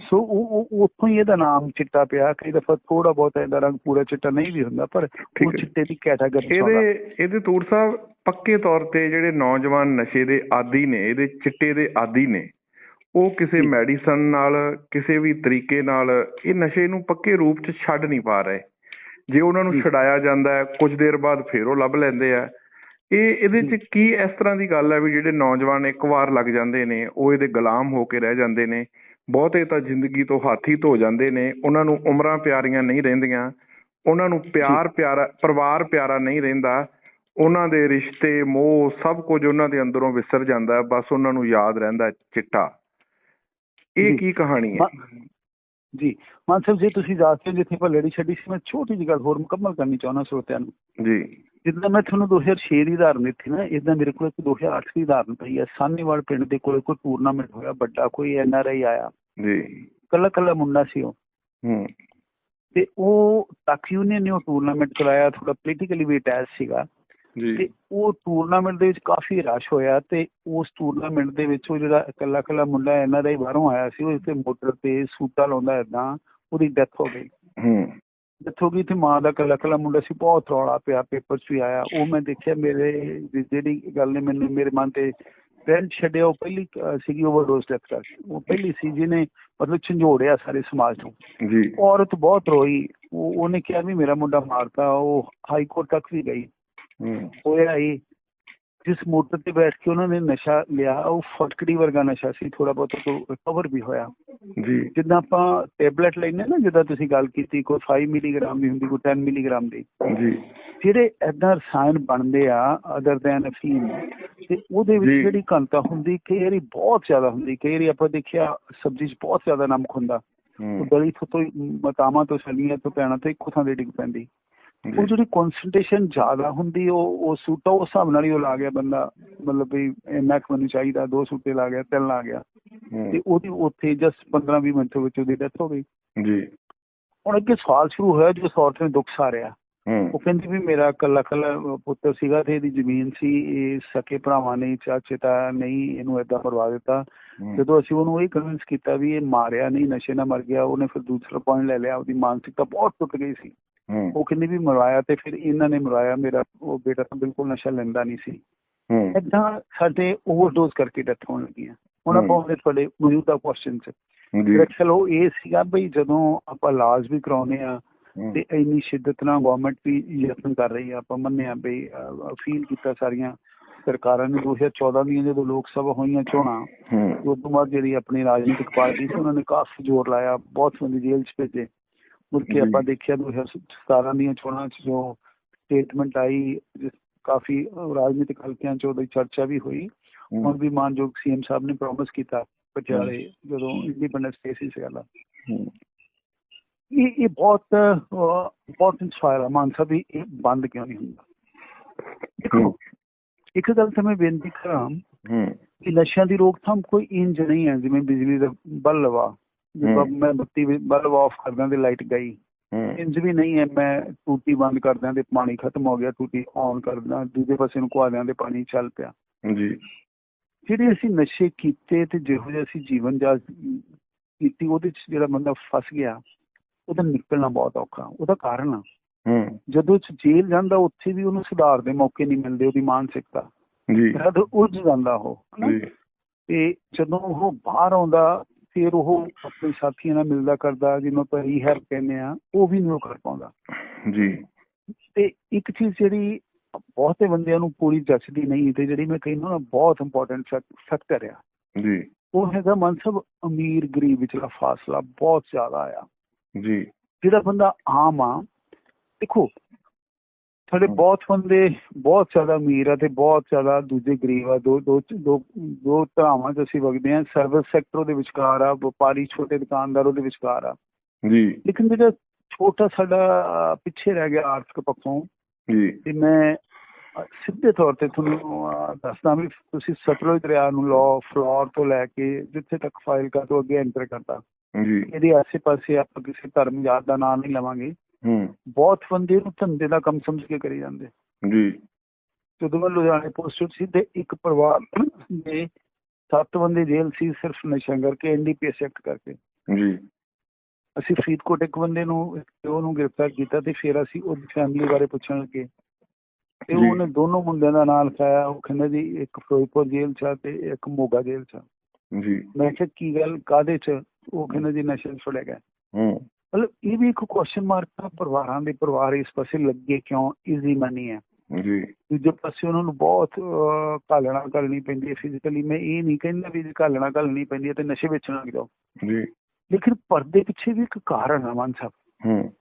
ਸੋ ਉਹ ਉਹ- ਉੱਥੋਂ ਹੀ ਇਹਦਾ ਨਾਮ ਚਿੱਟਾ ਪਿਆ ਕਈ ਦਫਾ ਥੋੜਾ ਬਹੁਤ ਇਹਦਾ ਰੰਗ ਪੂਰਾ ਚਿੱਟਾ ਨਹੀਂ ਵੀ ਹੁੰਦਾ ਪਰ ਉਹ। ਚਿੱਟੇ ਦੀ ਕੈਟਾਗਰੀ ਇਹਦੇ ਇਹਦੇ ਤੂਰ ਸਾਹਿਬ ਪੱਕੇ ਤੌਰ ਤੇ ਜਿਹੜੇ ਨੌਜਵਾਨ ਨਸ਼ੇ ਦੇ ਆਦੀ ਨੇ ਇਹਦੇ ਚਿੱਟੇ ਦੇ ਆਦੀ ਨੇ ਉਹ ਕਿਸੇ। ਮੈਡੀਸਨ ਨਾਲ ਕਿਸੇ ਵੀ ਤਰੀਕੇ ਨਾਲ ਇਹ ਨਸ਼ੇ ਨੂੰ ਪੱਕੇ ਰੂਪ ਚ ਛੱਡ ਨਹੀਂ ਪਾ ਰਹੇ ਜੇ ਉਹਨਾਂ ਨੂੰ। ਛਡਾਇਆ ਜਾਂਦਾ ਹੈ ਕੁਝ ਦੇਰ ਬਾਅਦ ਫੇਰ ਉਹ ਲੱਭ ਲੈਂਦੇ ਆ। ਇਹ ਇਹਦੇ ਚ ਕੀ ਇਸ ਤਰ੍ਹਾਂ ਦੀ ਗੱਲ ਹੈ ਵੀ ਜਿਹੜੇ ਨੌਜਵਾਨ ਇੱਕ ਵਾਰ ਲੱਗ ਜਾਂਦੇ ਨੇ ਉਹ ਇਹਦੇ ਗੁਲਾਮ ਹੋ ਕੇ ਰਹਿ ਜਾਂਦੇ ਨੇ। ਬਹੁਤੇ ਤਾਂ ਜ਼ਿੰਦਗੀ ਤੋਂ ਹਾਥੀ ਧੋ ਜਾਂਦੇ ਨੇ ਉਹਨਾਂ ਨੂੰ ਉਮਰਾਂ ਪਿਆਰੀਆਂ ਨਹੀਂ ਰਹਿੰਦੀਆਂ ਉਹਨਾਂ ਨੂੰ ਪਿਆਰ ਪਿਆਰਾ ਪਰਿਵਾਰ ਪਿਆਰਾ ਨਹੀਂ ਰਹਿੰਦਾ। ਉਹਨਾਂ ਦੇ ਰਿਸ਼ਤੇ ਮੋਹ ਸਭ ਕੁਝ ਉਹਨਾਂ ਦੇ ਅੰਦਰੋਂ ਵਿਸਰ ਜਾਂਦਾ ਹੈ, ਬਸ ਉਹਨਾਂ ਨੂੰ ਯਾਦ ਰਹਿੰਦਾ ਚਿੱਟਾ। ਇਹ। ਕੀ ਕਹਾਣੀ ਹੈ? ਜੀ। ਮਾਨ ਸਾਹਿਬ ਜੇ ਤੁਸੀਂ ਹੋ ਜਿੱਥੇ ਆਪਾਂ ਲੜੀ ਛੱਡੀ ਸੀ ਮੈਂ ਛੋਟੀ ਜਿਹੀ ਗੱਲ ਹੋਰ ਮੁਕੰਮਲ ਕਰਨੀ ਚਾਹੁੰਦਾ ਸਰੋਤਿਆਂ ਨੂੰ। ਜੀ। ਜਿੱਦਾਂ ਮੈਂ ਤੁਹਾਨੂੰ 2006 ਦੀ ਉਦਾਹਰਨ ਦਿੱਤੀ ਨਾ ਇਦਾਂ ਮੇਰੇ ਕੋਲ ਇੱਕ 2008 ਦੀ ਉਦਾਹਰਨ ਪਈ ਹੈ। ਸਾਨੀਵਾਲ ਪਿੰਡ ਦੇ ਕੋਲ ਕੋਈ ਟੂਰਨਾਮੈਂਟ ਹੋਇਆ ਵੱਡਾ ਕੋਈ ਐਨਆਰਆਈ ਆਇਆ। ਜੀ। ਕੱਲਾ ਕੱਲਾ ਮੁੰਡਾ ਸੀ ਉਹ। ਹੂੰ। ਤੇ ਉਹ ਤੱਕ ਯੂਨੀਅਨ ਨੇ ਉਹ ਟੂਰਨਾਮੈਂਟ ਚਲਾਇਆ ਥੋੜਾ ਪੋਲੀਟੀਕਲੀ ਵੀ ਅਟੈਚ ਸੀਗਾ। ਤੇ ਉਹ ਟੂਰਨਾਮੈਂਟ ਦੇ ਵਿੱਚ ਕਾਫੀ ਰਸ਼ ਹੋਇਆ ਤੇ ਉਸ ਟੂਰਨਾਮੈਂਟ ਦੇ ਵਿੱਚ ਉਹ ਜਿਹੜਾ ਇਕੱਲਾ ਇਕੱਲਾ ਮੁੰਡਾ ਇਹਨਾਂ ਦਾ ਹੀ ਬਾਹਰੋਂ ਆਇਆ ਸੀ ਉਹ ਇੱਥੇ ਮੋਟਰ ਤੇ ਸੂਟਾ ਲਾਉਂਦਾ ਏਦਾਂ ਉਹਦੀ ਡੈਥ ਹੋ ਗਈ। ਹੂੰ। ਡੈਥ ਹੋ ਗਈ ਤੇ ਮਾਂ ਦਾ ਇਕੱਲਾ ਇਕੱਲਾ ਮੁੰਡਾ ਸੀ ਬਹੁਤ ਰੌਲਾ ਪਿਆ ਪੇਪਰ 'ਚ ਵੀ ਆਇਆ। ਉਹ ਮੈਂ ਦੇਖਿਆ ਮੇਰੇ ਜਿਹੜੀ ਗੱਲ ਨੇ ਮੈਨੂੰ ਮੇਰੇ ਮਨ ਤੇ ਪੈਨ ਛੱਡਿਆ ਉਹ ਪਹਿਲੀ ਸੀਗੀ ਓਵਰਡੋਜ਼ ਡੈਥ ਕਰ ਉਹ ਪਹਿਲੀ ਸੀ ਜਿਹਨੇ ਮਤਲਬ ਝੰਜੋੜਿਆ ਸਾਰੇ ਸਮਾਜ ਨੂੰ। ਜੀ। ਔਰਤ ਬਹੁਤ ਰੋਈ ਉਹ ਉਹਨੇ ਕਿਹਾ ਵੀ ਮੇਰਾ ਮੁੰਡਾ ਮਾਰਤਾ ਉਹ ਹਾਈ ਕੋਰਟ ਤੱਕ ਵੀ ਗਈ। ਹੋਇਆ ਹੀ। ਜਿਸ ਮੋਟਰ ਤੇ ਬੈਠ ਕੇ ਉਹਨਾਂ ਨੇ ਨਸ਼ਾ ਲਿਆ ਉਹ ਫਟਕੜੀ ਵਰਗਾ ਨਸ਼ਾ ਸੀ ਥੋੜਾ ਬਹੁਤ ਤੋਂ ਰਿਕਵਰ ਵੀ ਹੋਇਆ। ਜੀ। ਜਿੱਦਾਂ ਆਪਾਂ ਟੈਬਲੇਟ ਲੈਨੇ ਨਾ ਜਿੱਦਾਂ ਤੁਸੀਂ ਗੱਲ ਕੀਤੀ ਕੋਈ 5 ਮਿਲੀਗ੍ਰਾਮ ਦੀ ਹੁੰਦੀ ਕੋਈ 10 ਮਿਲੀਗ੍ਰਾਮ ਦੀ। ਜੀ। ਜਿਹੜੇ ਐਦਾਂ ਰਸਾਇਣ ਬਣਦੇ ਆ ਅਦਰ ਦੈਨ ਅਫੀਮ ਤੇ ਉਹਦੇ ਵਿੱਚ। ਜਿਹੜੀ ਘਣਤਾ ਹੁੰਦੀ ਕਈ ਵਾਰੀ ਬਹੁਤ ਜ਼ਿਆਦਾ ਹੁੰਦੀ ਕਈ ਵਾਰੀ ਆਪਾਂ ਦੇਖਿਆ ਸਬਜ਼ੀ 'ਚ ਬਹੁਤ ਜ਼ਿਆਦਾ ਨਮਕ ਹੁੰਦਾ। ਉਹ ਗਲੀ ਤੋਂ ਮਤਾਵਾਂ ਤੋਂ ਛਲੀਆਂ ਤੋਂ ਪੈਣਾ ਤੇ ਇੱਕੋ ਥਾਂ ਤੇ ਡਿੱਗ ਪੈਂਦੀ। ਉਹ ਜਿਹੜੀ ਕਨਸੈਂਟ੍ਰੇਸ਼ਨ ਜ਼ਿਆਦਾ ਹੁੰਦੀ ਉਹ ਉਹ ਸੂਟਾ ਉਸ ਹਿਸਾਬ ਨਾਲ ਹੀ ਉਹ ਲਾ ਗਿਆ ਬੰਦਾ। ਮਤਲਬ ਵੀ ਇੰਨਾ ਕੁ ਮੈਨੂੰ ਚਾਹੀਦਾ ਦੋ ਸੂਟੇ ਲਾ ਗਿਆ ਤਿੰਨ ਲਾ ਗਿਆ। ਤੇ ਉਹਦੀ ਉੱਥੇ ਜਸਟ 15 20 ਮਿੰਟ ਵਿੱਚ ਉਹਦੀ ਡੈਥ ਹੋ ਗਈ। ਜੀ। ਹੁਣ ਅੱਗੇ ਸਵਾਲ ਸ਼ੁਰੂ ਹੋਇਆ ਜੋ ਔਰਤ ਨੇ ਦੁੱਖ ਸਾਰਿਆ। ਉਹ ਕਹਿੰਦੀ ਵੀ ਮੇਰਾ ਕੱਲਾ ਕੱਲਾ ਪੁੱਤਰ ਸੀਗਾ ਤੇ ਇਹਦੀ ਜ਼ਮੀਨ ਸੀ ਇਹ ਸਕੇ ਭਰਾਵਾਂ ਨੇ ਚਾਚੇ ਤਾਂ ਨਹੀਂ ਇਹਨੂੰ ਏਦਾਂ ਮਰਵਾ ਦਿੱਤਾ। ਜਦੋਂ ਅਸੀਂ ਉਹਨੂੰ ਇਹ ਕਨਵਿੰਸ ਕੀਤਾ ਵੀ ਇਹ ਮਾਰਿਆ ਨਹੀਂ ਨਸ਼ੇ ਨਾਲ ਮਰ ਗਿਆ ਉਹਨੇ ਫਿਰ ਦੂਸਰਾ ਪੁਆਇੰਟ ਲੈ ਲਿਆ ਉਹਦੀ ਮਾਨਸਿਕਤਾ ਬਹੁਤ ਟੁੱਟ ਗਈ ਸੀ। ਉਹ ਕਹਿੰਦੀ ਵੀ ਮਰਵਾਇਆ ਤੇ ਫਿਰ ਇਹਨਾਂ ਨੇ ਮਰਵਾਇਆ ਮੇਰਾ ਉਹ ਬੇਟਾ ਤਾਂ ਬਿਲਕੁਲ ਨਸ਼ਾ ਲੈਂਦਾ ਨਹੀਂ ਸੀ। ਹੂੰ। ਏਦਾਂ ਸਾਡੇ ਓਵਰਡੋਜ਼ ਕਰਕੇ ਡੈਥ ਹੋਣ ਲੱਗੀਆਂ। ਹੁਣ। ਆਪਾਂ ਉਹਦੇ ਤੁਹਾਡੇ ਮੌਜੂਦਾ ਕੁਐਸਚਨ ਚ। ਦਰਅਸਲ ਉਹ ਇਹ ਸੀਗਾ ਬਈ ਜਦੋਂ ਆਪਾਂ ਇਲਾਜ ਵੀ ਕਰਾਉਨੇ ਆ ਤੇ ਇੰਨੀ ਸ਼ਿੱਦਤ ਨਾਲ ਗਵਰਨਮੈਂਟ ਵੀ ਯਤਨ ਕਰ ਰਹੀ ਆ ਆਪਾਂ ਮੰਨਿਆ ਬਈ ਫੀਲ ਕੀਤਾ ਸਾਰੀਆਂ ਸਰਕਾਰਾਂ ਨੇ 2014 ਦੀਆਂ ਜਦੋਂ ਲੋਕ ਸਭਾ ਹੋਈਆਂ ਚੋਣਾਂ ਉਸ ਤੋਂ ਬਾਅਦ ਜਿਹੜੀ ਆਪਣੀ ਰਾਜਨੀਤਿਕ ਪਾਰਟੀ ਸੀ ਉਹਨਾਂ ਨੇ ਕਾਫੀ ਜ਼ੋਰ ਲਾਇਆ ਬਹੁਤ ਬੰਦੇ ਜੇਲ੍ਹ 'ਚ ਭੇਜੇ। ਮੁੜ ਕੇ। ਆਪਾਂ ਦੇਖਿਆ 2017 ਦੀਆਂ ਚੋਣਾਂ 'ਚ ਜੋ ਸਟੇਟਮੈਂਟ ਆਈ ਕਾਫੀ ਰਾਜਨੀਤਿਕ ਹਲਕਿਆਂ 'ਚ ਉਹਦੀ ਚਰਚਾ ਵੀ ਹੋਈ। ਹੁਣ ਵੀ ਮਾਨਯੋਗ ਸੀਐਮ ਸਾਹਿਬ ਨੇ ਪ੍ਰੋਮਿਸ ਕੀਤਾ ਪਟਿਆਲੇ ਜਦੋਂ ਇੰਡੀਪੈਂਡੈਂਸ ਡੇ ਸੀ ਹੂੰ, ਇਹ ਇਹ ਬਹੁਤ ਇੰਪੋਰਟੈਂਟ ਸਵਾਲ ਹੈ ਮਾਨ ਸਾਹਿਬ ਵੀ ਇਹ ਬੰਦ ਕਿਉਂ ਨਹੀਂ ਹੁੰਦਾ? ਇੱਕ ਗੱਲ ਤਾਂ ਮੈਂ ਬੇਨਤੀ ਕਰਾਂ ਕਿ ਨਸ਼ਿਆਂ ਦੀ ਰੋਕਥਾਮ ਕੋਈ ਇੰਜ ਨਹੀਂ ਹੈ ਜਿਵੇਂ ਬਿਜਲੀ ਦਾ ਬਲਬ ਆ। ਜਦੋਂ। ਮੈਂ ਬੱਤੀ ਬਲਬ ਆਫ ਕਰਦਾ ਤੇ ਲਾਈਟ ਗਈ। ਇੰਜ ਵੀ ਨਹੀਂ ਹੈ ਮੈਂ ਟੂਟੀ ਬੰਦ ਕਰਦਾ ਤੇ ਪਾਣੀ ਖਤਮ ਹੋ ਗਿਆ ਟੂਟੀ ਔਨ ਕਰਦਾ ਦੂਜੇ ਪਾਸੇ ਨੂੰ ਘੁਆ ਦਿਆਂ ਤੇ ਪਾਣੀ ਚੱਲ ਪਿਆ। ਜੀ। ਜਿਹੜੇ ਅਸੀਂ ਨਸ਼ੇ ਕੀਤੇ ਤੇ ਜਿਹੋ ਜਿਹਾ ਅਸੀਂ ਜੀਵਨ ਜਾ ਕੀਤੀ ਉਹਦੇ ਚ ਜਿਹੜਾ ਬੰਦਾ ਫਸ ਗਿਆ ਉਹਦਾ ਨਿਕਲਣਾ ਬਹੁਤ ਔਖਾ ਉਹਦਾ ਕਾਰਨ ਆ। ਹੂੰ। ਜਦੋਂ ਜੇਲ੍ਹ ਜਾਂਦਾ ਉੱਥੇ ਵੀ ਉਹਨੂੰ ਸੁਧਾਰ ਦੇ ਮੌਕੇ ਨਹੀਂ ਮਿਲਦੇ ਉਹਦੀ ਮਾਨਸਿਕਤਾ। ਜੀ। ਜਦ ਉਲਝ ਜਾਂਦਾ ਉਹ ਤੇ ਜਦੋਂ ਉਹ ਬਾਹਰ ਆਉਂਦਾ ਫਿਰ ਉਹ ਆਪਣੇ ਸਾਥੀਆਂ ਨਾਲ ਮਿਲਦਾ ਕਰਦਾ ਜਿਹਨੂੰ ਆਪਾਂ ਰੀਹੈਬ ਕਹਿੰਦੇ ਆ ਉਹ ਵੀ ਨਹੀਂ ਕਰ ਪਾਉਂਦਾ। ਜੀ। ਤੇ ਇੱਕ ਚੀਜ਼ ਜਿਹੜੀ ਬਹੁਤੇ ਬੰਦਿਆਂ ਨੂੰ ਪੂਰੀ ਜੱਚਦੀ ਨਹੀਂ ਤੇ ਜਿਹੜੀ ਮੈਂ ਕਹਿੰਦਾ ਨਾ ਬਹੁਤ ਇੰਪੋਰਟੈਂਟ ਫੈਕਟਰ ਆ। ਜੀ। ਉਹ ਹੈਗਾ ਮਨਸਬ ਅਮੀਰ ਗਰੀਬ ਵਿਚਲਾ ਫਾਸਲਾ ਬਹੁਤ ਜ਼ਿਆਦਾ ਆ। ਜੀ। ਜਿਹੜਾ ਬੰਦਾ ਆਮ ਆ ਦੇਖੋ ਸਾਡੇ। ਬਹੁਤ ਬੰਦੇ ਬਹੁਤ ਜ਼ਿਆਦਾ ਅਮੀਰ ਆ ਤੇ ਬਹੁਤ ਜ਼ਿਆਦਾ ਦੂਜੇ ਗਰੀਬ ਆ ਦੋ ਦੋ ਦੋ ਦੋ ਧਰਾਵਾਂ ਚ ਅਸੀਂ ਵਗਦੇ ਆ ਸਰਵਿਸ ਸੈਕਟਰ ਦੇ ਵਿਚਕਾਰ ਆ ਵਪਾਰੀ ਛੋਟੇ ਦੁਕਾਨਦਾਰ ਉਹਦੇ ਵਿਚਕਾਰ ਆ। ਜੀ। ਲੇਕਿਨ ਜਿਹੜਾ ਛੋਟਾ ਸਾਡਾ ਪਿੱਛੇ ਰਹਿ ਗਿਆ ਆਰਥਿਕ ਪੱਖੋਂ ਜੀ। ਤੇ ਮੈਂ ਸਿੱਧੇ ਤੌਰ ਤੇ ਤੁਹਾਨੂੰ ਦੱਸਦਾ ਵੀ ਤੁਸੀਂ ਸਤਲੁਜ ਦਰਿਆ ਨੂੰ ਲਾਅ ਫਲੋਰ ਤੋਂ ਲੈ ਕੇ ਜਿੱਥੇ ਤੱਕ ਫਾਈਲ ਕਾ ਤੋਂ ਅੱਗੇ ਐਂਟਰ ਕਰਦਾ ਜੀ। ਇਹਦੇ ਆਸੇ-ਪਾਸੇ ਆਪਾਂ ਕਿਸੇ ਧਰਮ ਜਾਤ ਦਾ ਨਾਮ ਨਹੀਂ ਲਵਾਂਗੇ। ਹੂੰ। ਬਹੁਤ ਬੰਦੇ ਨੂੰ ਧੰਦੇ ਦਾ ਕੰਮ ਸਮਝ ਕੇ ਕਰੀ ਜਾਂਦੇ। ਜੀ। ਜਦੋਂ ਮੈਂ ਲੁਧਿਆਣੇ ਪੋਸਟਡ ਸੀ ਤੇ ਇੱਕ ਪਰਿਵਾਰ ਦੇ ਸੱਤ ਬੰਦੇ ਜੇਲ੍ਹ ਸੀ ਸਿਰਫ ਨਸ਼ਾ ਕਰਕੇ ਐਨਡੀਪੀਐਸ ਐਕਟ ਕਰਕੇ। ਜੀ। ਅਸੀਂ ਫਰੀਦਕੋਟ ਇੱਕ ਬੰਦੇ ਨੂੰ ਉਹਨੂੰ ਗ੍ਰਿਫਤਾਰ ਕੀਤਾ ਤੇ ਫਿਰ ਅਸੀਂ ਉਹਦੀ ਫੈਮਿਲੀ ਬਾਰੇ ਪੁੱਛਣ ਲੱਗੇ। ਤੇ। ਉਹਨੇ ਦੋਨੋਂ ਮੁੰਡਿਆਂ ਦਾ ਨਾਮ ਲਿਖਾਇਆ ਉਹ ਕਹਿੰਦਾ ਜੀ ਇੱਕ ਫਿਰੋਜ਼ਪੁਰ ਜੇਲ੍ਹ ਚ ਤੇ ਇੱਕ ਮੋਗਾ ਜੇਲ੍ਹ ਚ। ਜੀ। ਮੈਂ ਕਿਹਾ ਕੀ ਗੱਲ ਕਾਦੇ ਚ? ਉਹ ਕਹਿੰਦਾ ਜੀ ਨਸ਼ੇ ਫੜਿਆ ਗਿਆ। ਹੂੰ। ਮਤਲਬ ਇਹ ਵੀ ਇੱਕ ਕੁਐਸਚਨ ਮਾਰਕ ਆ ਪਰਿਵਾਰਾਂ ਦੇ ਪਰਿਵਾਰ ਇਸ ਪਾਸੇ ਲੱਗੇ ਕਿਉਂ? ਈਜ਼ੀ ਮਨੀ ਹੈ। ਜੀ। ਦੂਜੇ ਪਾਸੇ ਉਹਨਾਂ ਨੂੰ ਬਹੁਤ ਘਾਲਣਾ ਕਰਨੀ ਪੈਂਦੀ ਹੈ ਫਿਜ਼ੀਕਲੀ ਮੈਂ ਇਹ ਨਹੀਂ ਕਹਿੰਦਾ ਵੀ ਘਾਲਣਾ ਕਰਨੀ ਪੈਂਦੀ ਹੈ ਤੇ ਨਸ਼ੇ ਵਿੱਚ ਜਾਓ ਜੀ। ਲੇਕਿਨ ਪਰਦੇ ਪਿੱਛੇ ਵੀ ਇੱਕ ਕਾਰਨ ਆ ਮਨ ਸਾਹਿਬ। ਹੂੰ।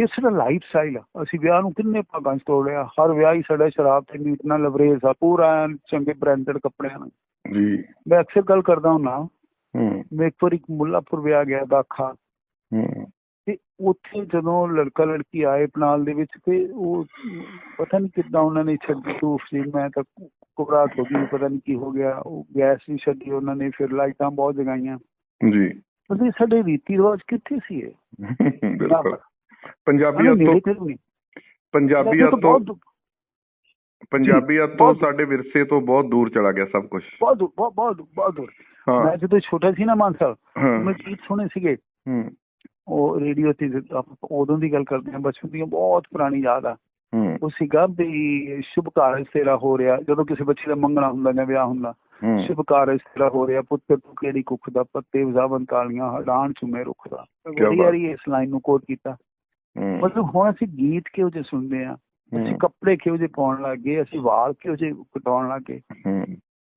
ਇਹ ਸਾਡਾ ਲਾਈਫ ਸਟਾਈਲ ਆ। ਅਸੀਂ ਵਿਆਹ ਨੂੰ ਕਿੰਨੇ ਭਾਗਾਂ 'ਚ ਤੋੜਿਆ ਹਰ ਵਿਆਹ ਹੀ ਸਾਡਾ ਸ਼ਰਾਬ ਤੇ ਮੀਟ ਨਾਲ ਲਵਰੇਜ ਆ। ਪੂਰਾ ਚੰਗੇ ਬ੍ਰਾਂਡਡ ਕੱਪੜਿਆਂ ਨਾਲ। ਜੀ। ਮੈਂ ਅਕਸਰ ਗੱਲ ਕਰਦਾ ਹੁੰਨਾ ਹੂੰ। ਮੈਂ ਇੱਕ ਵਾਰ ਇੱਕ ਮੁੱਲਾਪੁਰ ਵਿਆਹ ਗਿਆ ਦਾਖਾ। ਹੂੰ। ਤੇ ਉੱਥੇ ਜਦੋਂ ਲੜਕਾ ਲੜਕੀ ਆਏ ਪਨਾਲ ਦੇ ਵਿੱਚ ਤੇ ਉਹ ਪਤਾ ਨਹੀਂ ਕਿੱਦਾਂ ਉਹਨਾਂ ਨੇ ਛੱਡੀ ਧੂਫ ਸੀ ਮੈਂ ਤਾਂ ਘਬਰਾਹਟ ਹੋ ਗਈ ਪਤਾ ਨਹੀਂ ਕੀ ਹੋ ਗਿਆ। ਉਹ ਗੈਸ ਵੀ ਛੱਡੀ ਉਹਨਾਂ ਨੇ ਫਿਰ ਲਾਈਟਾਂ ਬਹੁਤ ਜਗਾਈਆਂ। ਜੀ। ਇਹ ਸਾਡੇ ਰੀਤੀ ਰਿਵਾਜ ਕਿੱਥੇ ਸੀ ਇਹ? ਪੰਜਾਬੀਅਤ ਤੋਂ ਪੰਜਾਬੀਅਤ ਤੋਂ ਪੰਜਾਬੀਅਤ ਤੋਂ ਸਾਡੇ ਵਿਰਸੇ ਤੋਂ ਬਹੁਤ ਦੂਰ ਚਲਾ ਗਿਆ ਸਭ ਕੁਝ ਬਹੁਤ ਦੂਰ, ਬਹੁਤ ਬਹੁਤ ਦੂਰ। ਮੈਂ ਜਦੋਂ ਛੋਟਾ ਸੀ ਨਾ ਮਾਨ ਸਾਹਿਬ ਹਾਂ। ਮੈਂ ਗੀਤ ਸੁਣੇ ਸੀਗੇ। ਹੂੰ। ਉਹ ਰੇਡੀਓ ਤੇ ਉਦੋਂ ਦੀ ਗੱਲ ਕਰਦੇ ਹਾਂ ਬਚਪਨ ਦੀਆਂ ਬਹੁਤ ਪੁਰਾਣੀ ਯਾਦ ਆ। ਉਹ ਸੀਗਾ ਵੀ ਸ਼ੁਭ ਕਾਰਜ ਤੇਰਾ ਹੋ ਰਿਹਾ ਜਦੋਂ ਕਿਸੇ ਬੱਚੇ ਦਾ ਮੰਗਣਾ ਹੁੰਦਾ ਜਾਂ ਵਿਆਹ ਹੁੰਦਾ ਸ਼ੁਭ ਕਾਰਜ ਤੇਰਾ ਹੋ ਰਿਹਾ ਪੁੱਤਰ ਤੂੰ ਕਿਹੜੀ ਕੁੱਖ ਦਾ ਪੱਤੇ ਵਜ਼ਾਵਨ ਕਾਲੀਆਂ ਹਡਾਨ ਚੁਮੇ ਰੁੱਖ ਦਾ। ਵਾਰੀ ਇਸ ਲਾਈਨ ਨੂੰ ਕੋਟ ਕੀਤਾ। ਮਤਲਬ ਹੁਣ ਅਸੀਂ ਗੀਤ ਕਿਹੋ ਜਿਹੇ ਸੁਣਦੇ ਆ ਅਸੀਂ ਕੱਪੜੇ ਕਿਹੋ ਜਿਹੇ ਪਾਉਣ ਲੱਗ ਗਏ ਅਸੀਂ ਵਾਲ ਕਿਹੋ ਜਿਹੇ ਕਟਾਉਣ ਲੱਗ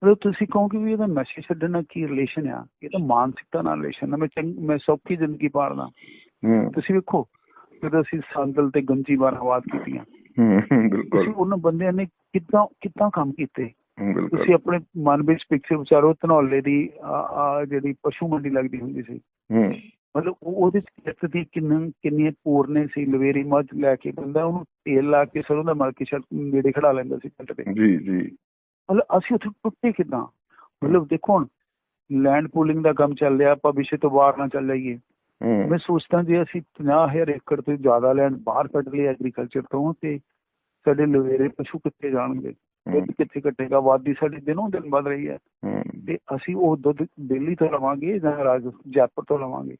ਮਤਲਬ ਤੁਸੀਂ ਕਹੋਗੇ ਵੀ ਇਹਦਾ ਨਸ਼ੇ ਛੱਡਣ ਨਾਲ ਕੀ ਰਿਲੇਸ਼ਨ ਆ? ਇਹ ਤਾਂ ਮਾਨਸਿਕਤਾ ਨਾਲ ਰਿਲੇਸ਼ਨ ਆ। ਮੈਂ ਮੈਂ ਸੌਖੀ ਜ਼ਿੰਦਗੀ ਪਾਲਦਾ। ਤੁਸੀਂ ਵੇਖੋ ਜਦੋਂ ਅਸੀਂ ਸੰਦਲ ਤੇ ਗੰਜੀ ਬਾਰਾਵਾਦ ਕੀਤੀਆਂ ਹੂੰ ਬਿਲਕੁਲ। ਉਹਨਾਂ ਬੰਦਿਆਂ ਨੇ ਕਿੱਦਾਂ ਕਿੱਦਾਂ ਕੰਮ ਕੀਤੇ? ਤੁਸੀਂ ਆਪਣੇ ਮਨ ਵਿੱਚ ਪਿਕਚਰ ਵਿਚਾਰੋ ਧਨੌਲੇ ਦੀ ਜਿਹੜੀ ਪਸ਼ੂ ਮੰਡੀ ਲੱਗਦੀ ਹੁੰਦੀ ਸੀ। ਹੂੰ। ਮਤਲਬ ਉਹ- ਉਹਦੇ ਚ ਦੀ ਕਿੰਨ ਕਿੰਨੀਆਂ ਪੂਰਨੇ ਸੀ ਲਵੇਰੀ ਮੱਝ ਲੈ ਕੇ ਬੰਦਾ ਉਹਨੂੰ ਤੇਲ ਲਾ ਕੇ ਸਰੋਂ ਦਾ ਮਲ ਕੇ ਨੇੜੇ ਖੜਾ ਲੈਂਦਾ ਸੀ ਪਿੰਡ ਦੇ ਜੀ ਜੀ। ਮਤਲਬ ਅਸੀਂ ਉੱਥੇ ਟੁੱਟੇ ਕਿਦਾਂ? ਮਤਲਬ ਦੇਖੋ ਹੁਣ ਲੈਂਡ ਪੂਲਿੰਗ ਦਾ ਕੰਮ ਚੱਲ ਰਿਹਾ ਆਪਾਂ ਵਿਸ਼ੇ ਤੋਂ ਬਾਹਰ ਨਾ ਚੱਲ ਜਾਈਏ। ਮੈਂ ਸੋਚਦਾ ਜੇ ਅਸੀਂ 50000 ਏਕੜ ਤੋਂ ਜ਼ਿਆਦਾ ਲੈਂਡ ਬਾਹਰ ਕੱਢ ਲਈ ਐਗਰੀਕਲਚਰ ਤੋਂ ਤੇ ਸਾਡੇ ਲਵੇਰੇ ਪਸ਼ੂ ਕਿੱਥੇ ਜਾਣਗੇ? ਦੁੱਧ ਕਿੱਥੇ ਕੱਟੇਗਾ ਆਬਾਦੀ ਸਾਡੀ ਦਿਨੋਂ ਦਿਨ ਵੱਧ ਰਹੀ ਹੈ। ਤੇ ਅਸੀਂ ਉਹ ਦੁੱਧ ਦਿੱਲੀ ਤੋਂ ਲਵਾਂਗੇ ਜਾਂ ਰਾਜ ਜੈਪੁਰ ਤੋਂ ਲਵਾਂਗੇ।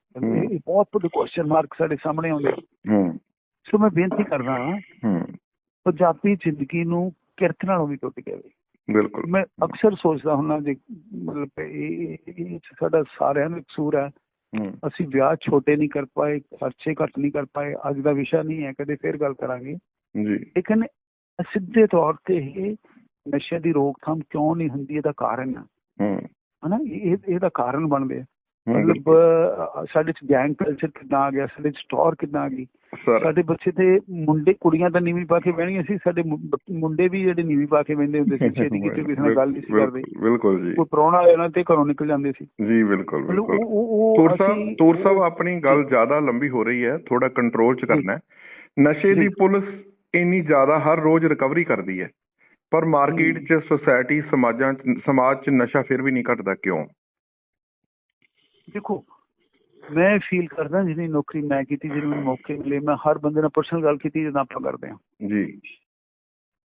ਇਹ ਬਹੁਤ ਵੱਡੇ ਕੁਐਸਚਨ ਮਾਰਕ ਸਾਡੇ ਸਾਹਮਣੇ ਆਉਂਦੇ ਸੋ ਮੈਂ ਬੇਨਤੀ ਕਰਦਾ ਪੰਜਾਬੀ ਜ਼ਿੰਦਗੀ ਨੂੰ ਕਿਰਤ ਨਾਲੋਂ ਵੀ ਟੁੱਟ ਗਿਆ ਵੇ। ਬਿਲਕੁਲ। ਮੈਂ ਅਕਸਰ ਸੋਚਦਾ ਹੁੰਦਾ ਜੇ ਮਤਲਬ ਇਹ ਸਾਡਾ ਸਾਰਿਆਂ ਦਾ ਕਸੂਰ ਹੈ। ਅਸੀਂ ਵਿਆਹ ਛੋਟੇ ਨਹੀਂ ਕਰ ਪਾਏ ਖਰਚੇ ਘੱਟ ਨਹੀਂ ਕਰ ਪਾਏ ਅੱਜ ਦਾ ਵਿਸ਼ਾ ਨਹੀਂ ਹੈ ਕਦੇ ਫੇਰ ਗੱਲ ਕਰਾਂਗੇ। ਜੀ। ਲੇਕਿਨ ਸਿੱਧੇ ਤੌਰ ਤੇ ਇਹ ਨਸ਼ੇ ਦੀ ਰੋਕਥਾਮ ਕਿਉਂ ਨਹੀਂ ਹੁੰਦੀ ਇਹਦਾ ਕਾਰਨ ਹੂੰ। ਹਨਾ ਇਹ ਇਹਦਾ ਕਾਰਨ ਬਣਦੇ ਮਤਲਬ ਸਾਡੇ ਚ ਗੈਂਗ ਕਲਚਰ ਕਿੱਦਾਂ ਆ ਗਿਆ ਸਾਡੇ ਚ ਸਟੋਰ ਕਿੱਦਾਂ ਆ ਗਈ ਸਾਡੇ ਬੱਚੇ ਤੇ ਮੁੰਡੇ ਕੁੜੀਆਂ ਤਾਂ ਨੀਵੀਂ ਪਾ ਕੇ ਬਹਿਣੀਆਂ ਸੀ ਸਾਡੇ ਮੁੰਡੇ ਵੀ ਜਿਹੜੇ ਨੀਵੀਂ ਪਾ ਕੇ ਬਹਿੰਦੇ ਹੁੰਦੇ ਸੀ ਛੇਤੀ ਕਿਤੇ ਕਿਸੇ ਨਾਲ ਗੱਲ ਨਹੀਂ ਸੀ ਕਰਦੇ ਬਿਲਕੁਲ ਜੀ। ਕੋਈ ਆ ਜਾਣਾ ਤੇ ਘਰੋਂ ਨਿਕਲ ਜਾਂਦੇ ਸੀ। ਜੀ ਬਿਲਕੁਲ ਤੂਰ ਸਾਹਿਬ ਤੂਰ ਸਾਹਿਬ ਆਪਣੀ ਗੱਲ ਜ਼ਿਆਦਾ ਲੰਬੀ ਹੋ ਰਹੀ ਹੈ ਥੋੜਾ ਕੰਟਰੋਲ ਚ ਕਰਨਾ ਨਸ਼ੇ ਦੀ। ਪੁਲਿਸ ਇੰਨੀ ਜ਼ਿਆਦਾ ਹਰ ਰੋਜ਼ ਰਿਕਵਰੀ ਕਰਦੀ ਹੈ ਪਰ ਮਾਰਕੀਟ ਚ ਸੋਸਾਇਟੀ ਸਮਾਜਾਂ ਸਮਾਜ ਚ ਨਸ਼ਾ ਫਿਰ ਵੀ ਨਹੀਂ ਘਟਦਾ ਕਿਉਂ? ਦੇਖੋ ਮੈਂ ਫੀਲ ਕਰਦਾ ਜਿਹਦੀ ਨੌਕਰੀ ਮੈਂ ਕੀਤੀ ਜਿਹਨੂੰ ਮੈਨੂੰ ਮੌਕੇ ਮਿਲੇ ਮੈਂ ਹਰ ਬੰਦੇ ਨਾਲ ਪਰਸਨਲ ਗੱਲ ਕੀਤੀ ਜਦੋਂ ਆਪਾਂ ਕਰਦੇ ਹਾਂ। ਜੀ।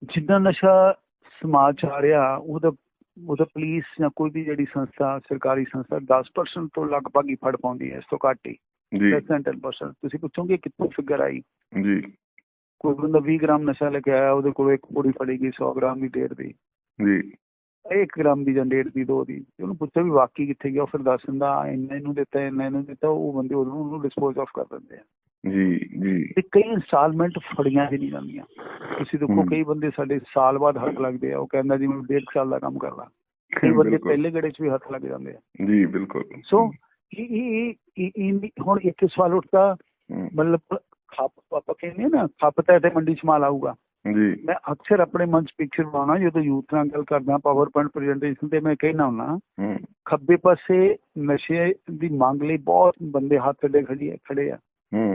ਜਿੱਦਾਂ ਨਸ਼ਾ ਸਮਾਜ ਚ ਆ ਰਿਹਾ ਉਹਦਾ ਉਹਦਾ ਪੁਲਿਸ ਜਾਂ ਕੋਈ ਵੀ ਜਿਹੜੀ ਸੰਸਥਾ ਸਰਕਾਰੀ ਸੰਸਥਾ 10% ਤੋਂ ਲਗਭਗ ਹੀ ਫੜ ਪਾਉਂਦੀ ਹੈ ਇਸ ਤੋਂ ਘੱਟ ਹੀ। ਜੀ। less than 10% ਤੁਸੀਂ ਪੁੱਛੋਗੇ ਕਿੱਥੋਂ ਫਿਗਰ ਆਈ? ਜੀ। ਕੋਈ ਬੰਦਾ 20 ਗ੍ਰਾਮ ਨਸ਼ਾ ਲੈ ਕੇ ਆਇਆ ਉਹਦੇ ਕੋਲ ਇੱਕ ਪੂੜੀ ਫੜੇਗੀ 100 ਗ੍ਰਾਮ ਦੀ ਡੇਢ ਦੀ। ਜੀ। 1 ਗ੍ਰਾਮ ਦੀ ਜਾਂ ਡੇਢ ਦੀ ਦੋ ਦੀ ਉਹਨੂੰ ਪੁੱਛਿਆ ਵੀ ਵਾਕੀ ਕਿੱਥੇ ਗਿਆ ਉਹ ਫਿਰ ਦੱਸ ਦਿੰਦਾ "ਆ, ਇੰਨੇ ਨੂੰ ਦਿੱਤਾ ਇੰਨੇ ਨੂੰ ਦਿੱਤਾ। ਉਹ ਬੰਦੇ ਉਹਨੂੰ ਉਹਨੂੰ ਡਿਸਪੋਜ਼ ਆਫ ਕਰ ਦਿੰਦੇ ਆ। ਜੀ ਜੀ। ਤੇ ਕਈ ਇਨਸਟਾਲਮੈਂਟ ਫੜੀਆਂ ਵੀ ਨਹੀਂ ਜਾਂਦੀਆਂ। ਤੁਸੀਂ ਦੇਖੋ। ਕਈ ਬੰਦੇ ਸਾਡੇ ਸਾਲ ਬਾਅਦ ਹੱਥ ਲੱਗਦੇ ਆ ਉਹ ਕਹਿੰਦਾ ਜੀ ਮੈਂ ਡੇਢ ਸਾਲ ਦਾ ਕੰਮ ਕਰਦਾ ਕਈ ਬੰਦੇ। ਪਹਿਲੇ ਗੜੇ 'ਚ ਵੀ ਹੱਥ ਲੱਗ ਜਾਂਦੇ ਆ। ਜੀ ਬਿਲਕੁਲ। ਸੋ ਇਹ ਇਹ ਹੁਣ ਇੱਕ ਸਵਾਲ ਉੱਠਦਾ ਮਤਲਬ ਖੱਪ ਆਪਾਂ ਕਹਿੰਦੇ ਨਾ ਖੱਪ ਤਾਂ ਤੇ ਮੰਡੀ 'ਚ ਮਾਲ ਆਊਗਾ। ਜੀ। ਮੈਂ ਅਕਸਰ ਆਪਣੇ ਮਨ 'ਚ ਪਿਕਚਰ ਬਣਾਉਣਾ ਜਦੋਂ ਯੂਥ ਨਾਲ ਗੱਲ ਕਰਦਾ ਪਾਵਰ ਪੁਆਇੰਟ ਪ੍ਰੈਜੈਂਟੇਸ਼ਨ ਤੇ ਮੈਂ ਕਹਿਣਾ ਹਮ, ਖੱਬੇ ਪਾਸੇ ਨਸ਼ੇ ਦੀ ਮੰਗ ਲਈ ਬਹੁਤ ਬੰਦੇ ਹੱਥ ਅੱਡੇ ਖੜੀ ਖੜੇ ਆ।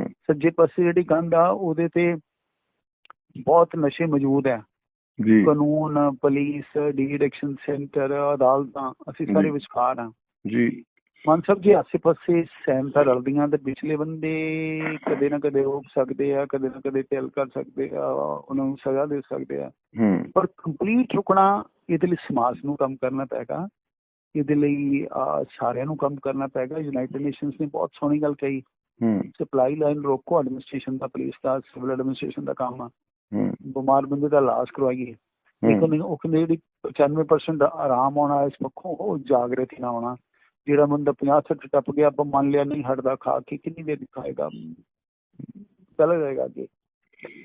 ਸੱਜੇ ਪਾਸੇ ਜਿਹੜੀ ਕੰਧ ਆ ਉਹਦੇ ਤੇ ਬਹੁਤ ਨਸ਼ੇ ਮੌਜੂਦ ਆ। ਜੀ। ਕਾਨੂੰਨ ਪੁਲਿਸ ਡੀ ਐਡਿਕਸ਼ਨ ਸੈਂਟਰ ਅਦਾਲਤਾਂ ਅਸੀਂ ਸਾਰੇ। ਵਿਚਕਾਰ ਆ। ਜੀ। ਮਨ ਸਾਹਿਬ ਜੀ ਆਸੇ ਪਾਸੇ ਸੈਂਟਰ ਰਲਦੀਆਂ ਤੇ ਪਿਛਲੇ ਬੰਦੇ ਕਦੇ ਨਾ ਕਦੇ ਰੋਕ ਸਕਦੇ ਆ ਕਦੇ ਨਾ ਕਦੇ ਟੈਲ ਕਰ ਸਕਦੇ ਆ ਉਹਨਾਂ ਨੂੰ ਸਜ਼ਾ ਦੇ ਸਕਦੇ ਆ। ਪਰ ਕੰਪਲੀਟ ਰੁਕਣਾ ਇਹਦੇ ਲਈ ਸਮਾਜ ਨੂੰ ਕੰਮ ਕਰਨਾ ਪਏਗਾ ਇਹਦੇ ਲਈ ਸਾਰਿਆਂ ਨੂੰ ਕੰਮ ਕਰਨਾ ਪਏਗਾ ਯੂਨਾਈਟਿਡ ਨੇਸ਼ਨਸ ਨੇ ਬਹੁਤ ਸੋਹਣੀ ਗੱਲ ਕਹੀ। ਸਪਲਾਈ ਲਾਈਨ ਰੋਕੋ ਐਡਮਿਨਿਸਟ੍ਰੇਸ਼ਨ ਦਾ ਪੁਲਿਸ ਦਾ ਸਿਵਲ ਐਡਮਿਨਿਸਟ੍ਰੇਸ਼ਨ ਦਾ ਕੰਮ ਆ। ਬਿਮਾਰ ਬੰਦੇ ਦਾ ਇਲਾਜ ਕਰਵਾਈਏ। ਲੇਕਿਨ ਉਹ ਕਹਿੰਦੇ ਜਿਹੜੀ 95% ਆਰਾਮ ਆਉਣਾ ਇਸ ਪੱਖੋਂ ਉਹ ਜਾਗਰਤੀ ਨਾ ਆਉਣਾ ਜਿਹੜਾ ਬੰਦਾ 50 60 ਟੱਪ ਗਿਆ ਆਪਾਂ ਮੰਨ ਲਿਆ ਨਹੀਂ ਹਟਦਾ ਖਾ ਕੇ ਕਿੰਨੀ ਦੇਰ ਖਾਏਗਾ? ਚਲਾ ਜਾਏਗਾ ਅੱਗੇ।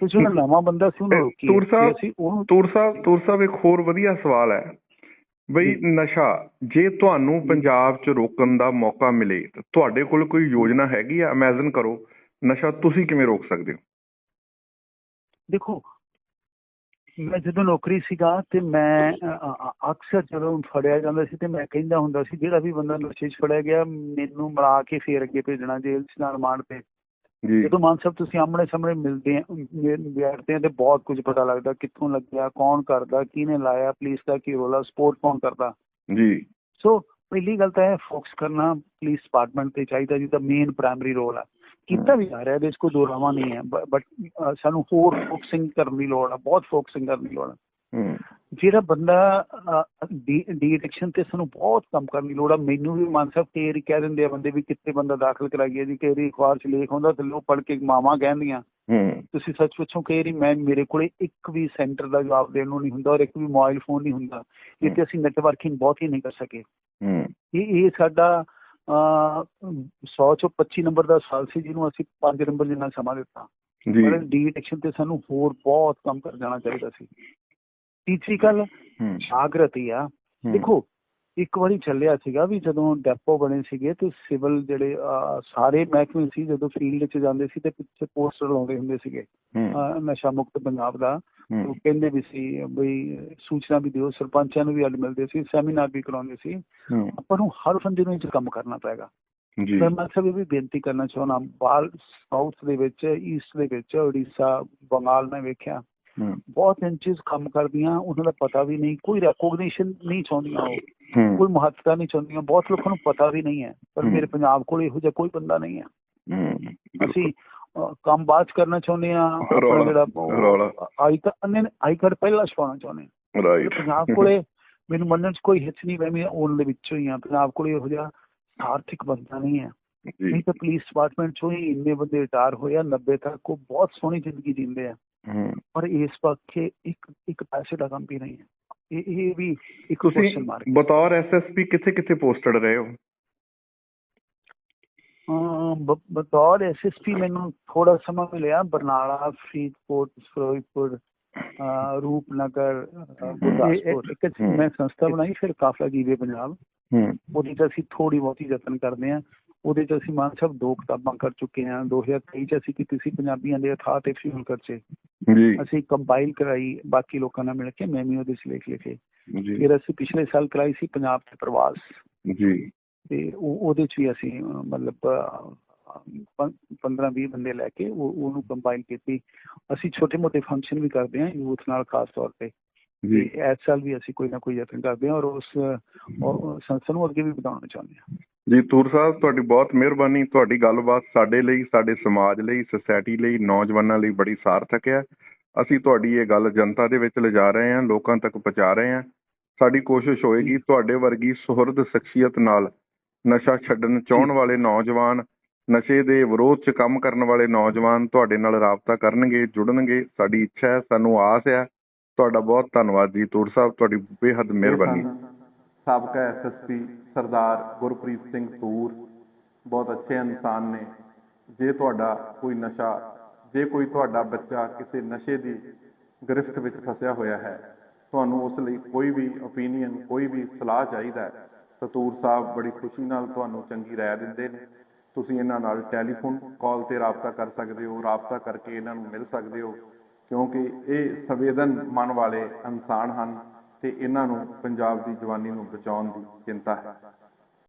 ਤੁਸੀਂ ਉਹ ਨਵਾਂ ਬੰਦਾ ਸੀ ਉਹਨੂੰ ਤੂਰ ਸਾਹਿਬ- ਤੂਰ ਸਾਹਿਬ ਤੂਰ ਸਾਹਿਬ ਇੱਕ ਹੋਰ ਵਧੀਆ ਸਵਾਲ ਹੈ। ਬਈ ਨਸ਼ਾ ਜੇ ਤੁਹਾਨੂੰ ਪੰਜਾਬ 'ਚ ਰੋਕਣ ਦਾ ਮੌਕਾ ਮਿਲੇ ਤਾਂ ਤੁਹਾਡੇ ਕੋਲ ਕੋਈ ਯੋਜਨਾ ਹੈਗੀ ਆ? ਇਮੇਜਿਨ ਕਰੋ ਨਸ਼ਾ ਤੁਸੀਂ ਕਿਵੇਂ ਰੋਕ ਸਕਦੇ ਹੋ? ਦੇਖੋ ਮੈਂ ਜਦੋਂ ਨੌਕਰੀ ਸੀਗਾ ਤੇ ਮੈਂ ਅਕਸਰ ਜਦੋਂ ਫੜਿਆ ਜਾਂਦਾ ਸੀ ਤੇ ਮੈਂ ਕਹਿੰਦਾ ਹੁੰਦਾ ਸੀ ਜਿਹੜਾ ਵੀ ਬੰਦਾ ਨਸ਼ੇ 'ਚ ਫੜਿਆ ਗਿਆ ਮੈਨੂੰ ਮਿਲਾ ਕੇ ਫੇਰ ਅੱਗੇ ਭੇਜਣਾ ਜੇਲ੍ਹ 'ਚ ਨਾ ਰਿਮਾਂਡ ਤੇ ਜੀ। ਜਦੋਂ ਮਾਨ ਸਾਹਿਬ ਤੁਸੀਂ ਆਮਣੇ ਸਾਹਮਣੇ ਮਿਲਦੇ ਆ ਬੈਠਦੇ ਆ ਤੇ ਬਹੁਤ ਕੁਝ ਪਤਾ ਲੱਗਦਾ ਕਿੱਥੋਂ ਲੱਗਿਆ ਕੌਣ ਕਰਦਾ ਕਿਹਨੇ ਲਾਇਆ ਪੁਲਿਸ ਦਾ ਕੀ ਰੋਲ ਆ ਸਪੋਰਟ ਕੌਣ ਕਰਦਾ। ਜੀ। ਸੋ ਪਹਿਲੀ ਗੱਲ ਤਾਂ ਹੈ ਫੋਕਸ ਕਰਨਾ ਪੁਲਿਸ ਡਿਪਾਰਟਮੈਂਟ ਤੇ ਚਾਹੀਦਾ ਜਿਹਦਾ ਮੇਨ ਪ੍ਰਾਇਮਰੀ ਰੋਲ ਆ। ਕੀਤਾ ਵੀ ਜਾ ਰਿਹਾ ਇਹਦੇ ਕੋਈ ਦੋ ਰਾਵਾਂ ਨਹੀਂ ਹੈ ਬਟ ਸਾਨੂੰ ਹੋਰ ਫੋਕਸਿੰਗ ਕਰਨ ਦੀ ਲੋੜ ਆ ਬਹੁਤ ਫੋਕਸਿੰਗ ਕਰਨ ਦੀ ਲੋੜ ਆ। ਜਿਹੜਾ ਬੰਦਾ ਡੀ ਐਡਿਕਸ਼ਨ ਤੇ ਸਾਨੂੰ ਬਹੁਤ ਕੰਮ ਕਰਨ ਦੀ ਲੋੜ ਆ। ਮੈਨੂੰ ਵੀ ਮਾਨ ਸਾਹਿਬ ਵਾਰੀ ਕਹਿ ਦਿੰਦੇ ਆ ਬੰਦੇ ਵੀ ਕਿੱਥੇ ਬੰਦਾ ਦਾਖਲ ਕਰਾਈਏ ਜੀ ਵਾਰੀ ਅਖਬਾਰ 'ਚ ਲੇਖ ਹੁੰਦਾ ਤੇ ਲੋਕ ਪੜ੍ਹ ਕੇ ਮਾਵਾਂ ਕਹਿੰਦੀਆਂ ਤੁਸੀਂ ਸੱਚ ਪੁੱਛੋ ਕਈ ਵਾਰੀ ਮੈਂ ਮੇਰੇ ਕੋਲੇ ਇੱਕ ਵੀ ਸੈਂਟਰ ਦਾ ਜਵਾਬ ਦੇਣ ਨੂੰ ਨਹੀਂ ਹੁੰਦਾ ਔਰ ਇੱਕ ਵੀ ਮੋਬਾਈਲ ਫੋਨ ਨਹੀਂ ਹੁੰਦਾ ਜਿੱਥੇ ਅਸੀਂ ਨੈਟਵਰਕਿੰਗ ਬਹੁਤ ਹੀ ਨਹੀਂ ਕਰ ਸਕੇ ਹਮ ਇਹ ਇਹ ਸਾਡਾ ਅ 100 ਚੋਂ 25 ਨੰਬਰ ਦਾ ਸਾਲ ਸੀ ਜਿਹਨੂੰ ਅਸੀਂ 5 ਨੰਬਰ ਜਿੰਨਾ ਸਮਾਂ ਦਿੱਤਾ। ਜੀ। ਪਰ ਡੀ ਐਡਿਕਸ਼ਨ ਤੇ ਸਾਨੂੰ ਹੋਰ ਬਹੁਤ ਕੰਮ ਕਰ ਜਾਣਾ ਚਾਹੀਦਾ ਸੀ। ਤੀਸਰੀ ਗੱਲ ਜਾਗਰਤੀ ਆ। ਦੇਖੋ ਇੱਕ ਵਾਰੀ ਚੱਲਿਆ ਸੀਗਾ ਵੀ ਜਦੋਂ ਡੈਪੋ ਬਣੇ ਸੀਗੇ ਤੇ ਸਿਵਲ ਜਿਹੜੇ ਸਾਰੇ ਮਹਿਕਮੇ ਸੀ ਜਦੋਂ ਫੀਲਡ 'ਚ ਜਾਂਦੇ ਸੀ ਤੇ ਪਿੱਛੇ ਪੋਸਟਰ ਲਾਉਂਦੇ ਹੁੰਦੇ ਸੀਗੇ ਨਸ਼ਾ ਮੁਕਤ ਪੰਜਾਬ ਦਾ। ਉਹ ਕਹਿੰਦੇ ਵੀ ਸੀ ਬਈ ਸੂਚਨਾ ਵੀ ਦਿਓ ਸਰਪੰਚਾਂ ਨੂੰ ਵੀ ਅੱਜ ਮਿਲਦੇ ਸੀ ਸੈਮੀਨਾਰ ਵੀ ਕਰਾਉਂਦੇ ਸੀ। ਆਪਾਂ ਨੂੰ ਹਰ ਬੰਦੇ ਨੂੰ ਇਹ ਕੰਮ ਕਰਨਾ ਪਏਗਾ। ਜੀ। ਮੈਂ ਮਤਲਬ ਇਹ ਵੀ ਬੇਨਤੀ ਕਰਨਾ ਚਾਹੁੰਦਾ ਬਾਲ ਸਾਊਥ ਦੇ ਵਿੱਚ ਈਸਟ ਦੇ ਵਿੱਚ ਉੜੀਸਾ ਬੰਗਾਲ ਮੈਂ ਵੇਖਿਆ। ਬਹੁਤ ਇੰਚਸ ਕੰਮ ਕਰਦੀਆਂ ਉਹਨਾਂ ਦਾ ਪਤਾ ਵੀ ਨਹੀਂ ਕੋਈ ਰੈਕੋਗਨੀਸ਼ਨ ਨਹੀਂ ਚਾਹੁੰਦੀਆਂ ਉਹ। ਕੋਈ ਮਹੱਤਤਾ ਨਹੀਂ ਚਾਹੁੰਦੀਆਂ ਬਹੁਤ ਲੋਕਾਂ ਨੂੰ ਪਤਾ ਵੀ ਨਹੀਂ ਹੈ ਪਰ। ਮੇਰੇ ਪੰਜਾਬ ਕੋਲ ਇਹੋ ਜਿਹਾ ਕੋਈ ਬੰਦਾ ਨਹੀਂ ਹੈ। ਅਸੀਂ ਕੰਮ ਬਾਅਦ ਕਰਨਾ ਚਾਹੁੰਦੇ ਆ ਜਿਹੜਾ। ਆਈ ਕਾਰਡ ਆਈ ਕਾਰਡ ਪਹਿਲਾਂ ਛਪਾਉਣਾ ਚਾਹੁੰਦੇ ਆ ਰਾਈਟ ਪੰਜਾਬ ਕੋਲੇ ਮੈਨੂੰ ਮੰਨਣ 'ਚ ਕੋਈ ਹਿੱਚ ਨਹੀਂ ਪਈ ਮੈਂ ਉਹਨਾਂ ਦੇ ਵਿੱਚੋਂ ਹੀ ਆ ਪੰਜਾਬ ਕੋਲੇ ਇਹੋ ਜਿਹਾ ਆਰਥਿਕ ਬੰਦਾ ਨਹੀਂ ਹੈ। ਨਹੀਂ ਤਾਂ ਪੁਲਿਸ ਡਿਪਾਰਟਮੈਂਟ 'ਚੋਂ ਹੀ ਇੰਨੇ ਬੰਦੇ ਰਿਟਾਇਰ ਹੋਏ ਆ 90 ਤੱਕ ਉਹ ਬਹੁਤ ਸੋਹਣੀ ਜ਼ਿੰਦਗੀ ਜੀਂਦੇ ਆ। ਪਰ ਇਸ ਪੱਖੇ ਇੱਕ ਇੱਕ ਪੈਸੇ ਦਾ ਕੰਮ ਵੀ ਨਹੀਂ ਹੈ। ਇਹ ਇਹ ਵੀ ਇੱਕ ਕੁਐਸਚਨ ਮਾਰਕ ਬਤੌਰ ਐਸਐਸਪੀ ਕਿੱਥੇ ਕਿੱਥੇ ਪੋਸਟਡ ਰਹੇ ਹੋ? ਬਤੌਰ ਐਸਐਸਪੀ ਮੈਨੂੰ ਥੋੜਾ ਸਮਾਂ ਮਿਲਿਆ। ਬਰਨਾਲਾ ਫਰੀਦਕੋਟ ਫਿਰੋਜ਼ਪੁਰ ਰੂਪਨਗਰ ਗੁਰਦਾਸਪੁਰ। ਇੱਕ। ਮੈਂ ਸੰਸਥਾ ਬਣਾਈ ਫਿਰ ਕਾਫਲਾ ਜੀਵੇ ਪੰਜਾਬ। ਉਹਦੀ ਤਾਂ ਅਸੀਂ ਥੋੜੀ ਬਹੁਤੀ ਯਤਨ ਕਰਦੇ ਹਾਂ। ਉਹਦੇ ਚ ਅਸੀਂ ਮਾਨ ਸਾਹਿਬ ਦੋ ਕਿਤਾਬਾਂ ਕਰ ਚੁੱਕੇ ਹਾਂ। 2023 ਚ ਅਸੀਂ ਕੀਤੀ ਸੀ ਪੰਜਾਬੀਆਂ ਦੇ ਅਥਾਹ ਤੇ ਫਿਊਲ ਖਰਚੇ ਜੀ ਅਸੀਂ ਕੰਪਾਈਲ ਕਰਾਈ ਬਾਕੀ ਲੋਕਾਂ ਨਾਲ ਮਿਲ ਕੇ ਮੈਂ ਵੀ ਉਹਦੇ ਚ ਲੇਖ ਲਿਖੇ। ਜੀ। ਫਿਰ ਅਸੀਂ ਪਿਛਲੇ ਸਾਲ ਕਰਾਈ ਸੀ ਪੰਜਾਬ ਤੇ ਪ੍ਰਵਾਸ। ਜੀ। ਤੇ ਉਹ ਉਹਦੇ ਚ ਵੀ ਅਸੀਂ ਮਤਲਬ 15 20 ਬੰਦੇ ਲੈ ਕੇ ਉਹ ਉਹਨੂੰ ਕੰਪਾਈਲ ਕੀਤੀ। ਅਸੀਂ ਛੋਟੇ ਮੋਟੇ ਫੰਕਸ਼ਨ ਵੀ ਕਰਦੇ ਹਾਂ ਯੂਥ ਨਾਲ ਖਾਸ ਤੌਰ ਤੇ। ਜੀ। ਇਸ ਸਾਲ ਵੀ ਅਸੀਂ ਕੋਈ ਨਾ ਕੋਈ ਯਤਨ ਕਰਦੇ ਹਾਂ ਔਰ ਉਸ ਸੰਸਥਾ ਨੂੰ ਅੱਗੇ ਵੀ ਵਧਾਉਣਾ ਚਾਹੁੰਦੇ ਹਾਂ। ਜੀ ਤੂਰ ਸਾਹਿਬ, ਤੁਹਾਡੀ ਬਹੁਤ ਮਿਹਰਬਾਨੀ। ਤੁਹਾਡੀ ਗੱਲਬਾਤ ਸਾਡੇ ਲਈ, ਸਾਡੇ ਸਮਾਜ ਲਈ ਸੋਸਾਇਟੀ ਲਈ, ਨੌਜਵਾਨਾਂ ਲਈ ਬੜੀ ਸਾਰਥਕ ਹੈ। ਅਸੀਂ ਤੁਹਾਡੀ ਇਹ ਗੱਲ ਜਨਤਾ ਦੇ ਵਿੱਚ ਲਿਜਾ ਰਹੇ ਹਾਂ, ਲੋਕਾਂ ਤੱਕ ਪਹੁੰਚਾ ਰਹੇ ਹਾਂ। ਸਾਡੀ ਕੋਸ਼ਿਸ਼ ਹੋਏਗੀ ਤੁਹਾਡੇ ਵਰਗੀ ਸੁਹਰਦ ਸ਼ਖਸੀਅਤ ਨਾਲ ਨਸ਼ਾ ਛੱਡਣ, ਚਾਹਣ ਵਾਲੇ ਨੌਜਵਾਨ, ਨਸ਼ੇ ਦੇ ਵਿਰੋਧ 'ਚ ਕੰਮ ਕਰਨ ਵਾਲੇ ਨੌਜਵਾਨ ਤੁਹਾਡੇ ਨਾਲ ਰਾਬਤਾ ਕਰਨਗੇ, ਜੁੜਨਗੇ। ਸਾਡੀ ਇੱਛਾ ਹੈ, ਸਾਨੂੰ ਆਸ ਹੈ। ਤੁਹਾਡਾ ਬਹੁਤ ਧੰਨਵਾਦ ਜੀ ਤੂਰ ਸਾਹਿਬ, ਤੁਹਾਡੀ ਬੇਹੱਦ ਮਿਹਰਬਾਨੀ। ਸਾਬਕਾ ਐਸਐਸਪੀ ਸਰਦਾਰ ਗੁਰਪ੍ਰੀਤ ਸਿੰਘ ਤੂਰ ਬਹੁਤ ਅੱਛੇ ਇਨਸਾਨ ਨੇ। ਜੇ ਤੁਹਾਡਾ ਕੋਈ ਨਸ਼ਾ, ਜੇ ਕੋਈ ਤੁਹਾਡਾ ਬੱਚਾ ਕਿਸੇ ਨਸ਼ੇ ਦੀ ਗ੍ਰਿਫਤ ਵਿੱਚ ਫਸਿਆ ਹੋਇਆ ਹੈ, ਤੁਹਾਨੂੰ ਉਸ ਲਈ ਕੋਈ ਵੀ ਓਪੀਨੀਅਨ ਕੋਈ ਵੀ ਸਲਾਹ ਚਾਹੀਦਾ ਹੈ, ਤਾਂ ਤੂਰ ਸਾਹਿਬ ਬੜੀ ਖੁਸ਼ੀ ਨਾਲ ਤੁਹਾਨੂੰ ਚੰਗੀ ਰਾਏ ਦਿੰਦੇ ਨੇ। ਤੁਸੀਂ ਇਹਨਾਂ ਨਾਲ ਟੈਲੀਫੋਨ ਕਾਲ ਤੇ ਰਾਬਤਾ ਕਰ ਸਕਦੇ ਹੋ, ਰਾਬਤਾ ਕਰਕੇ ਇਹਨਾਂ ਨੂੰ ਮਿਲ ਸਕਦੇ ਹੋ, ਕਿਉਂਕਿ ਇਹ ਸੰਵੇਦਨ ਮਨ ਵਾਲੇ ਇਨਸਾਨ ਹਨ। ਤੇ ਇਹਨਾਂ ਨੂੰ ਪੰਜਾਬ ਦੀ ਜਵਾਨੀ ਨੂੰ ਬਚਾਉਣ ਦੀ ਚਿੰਤਾ ਹੈ।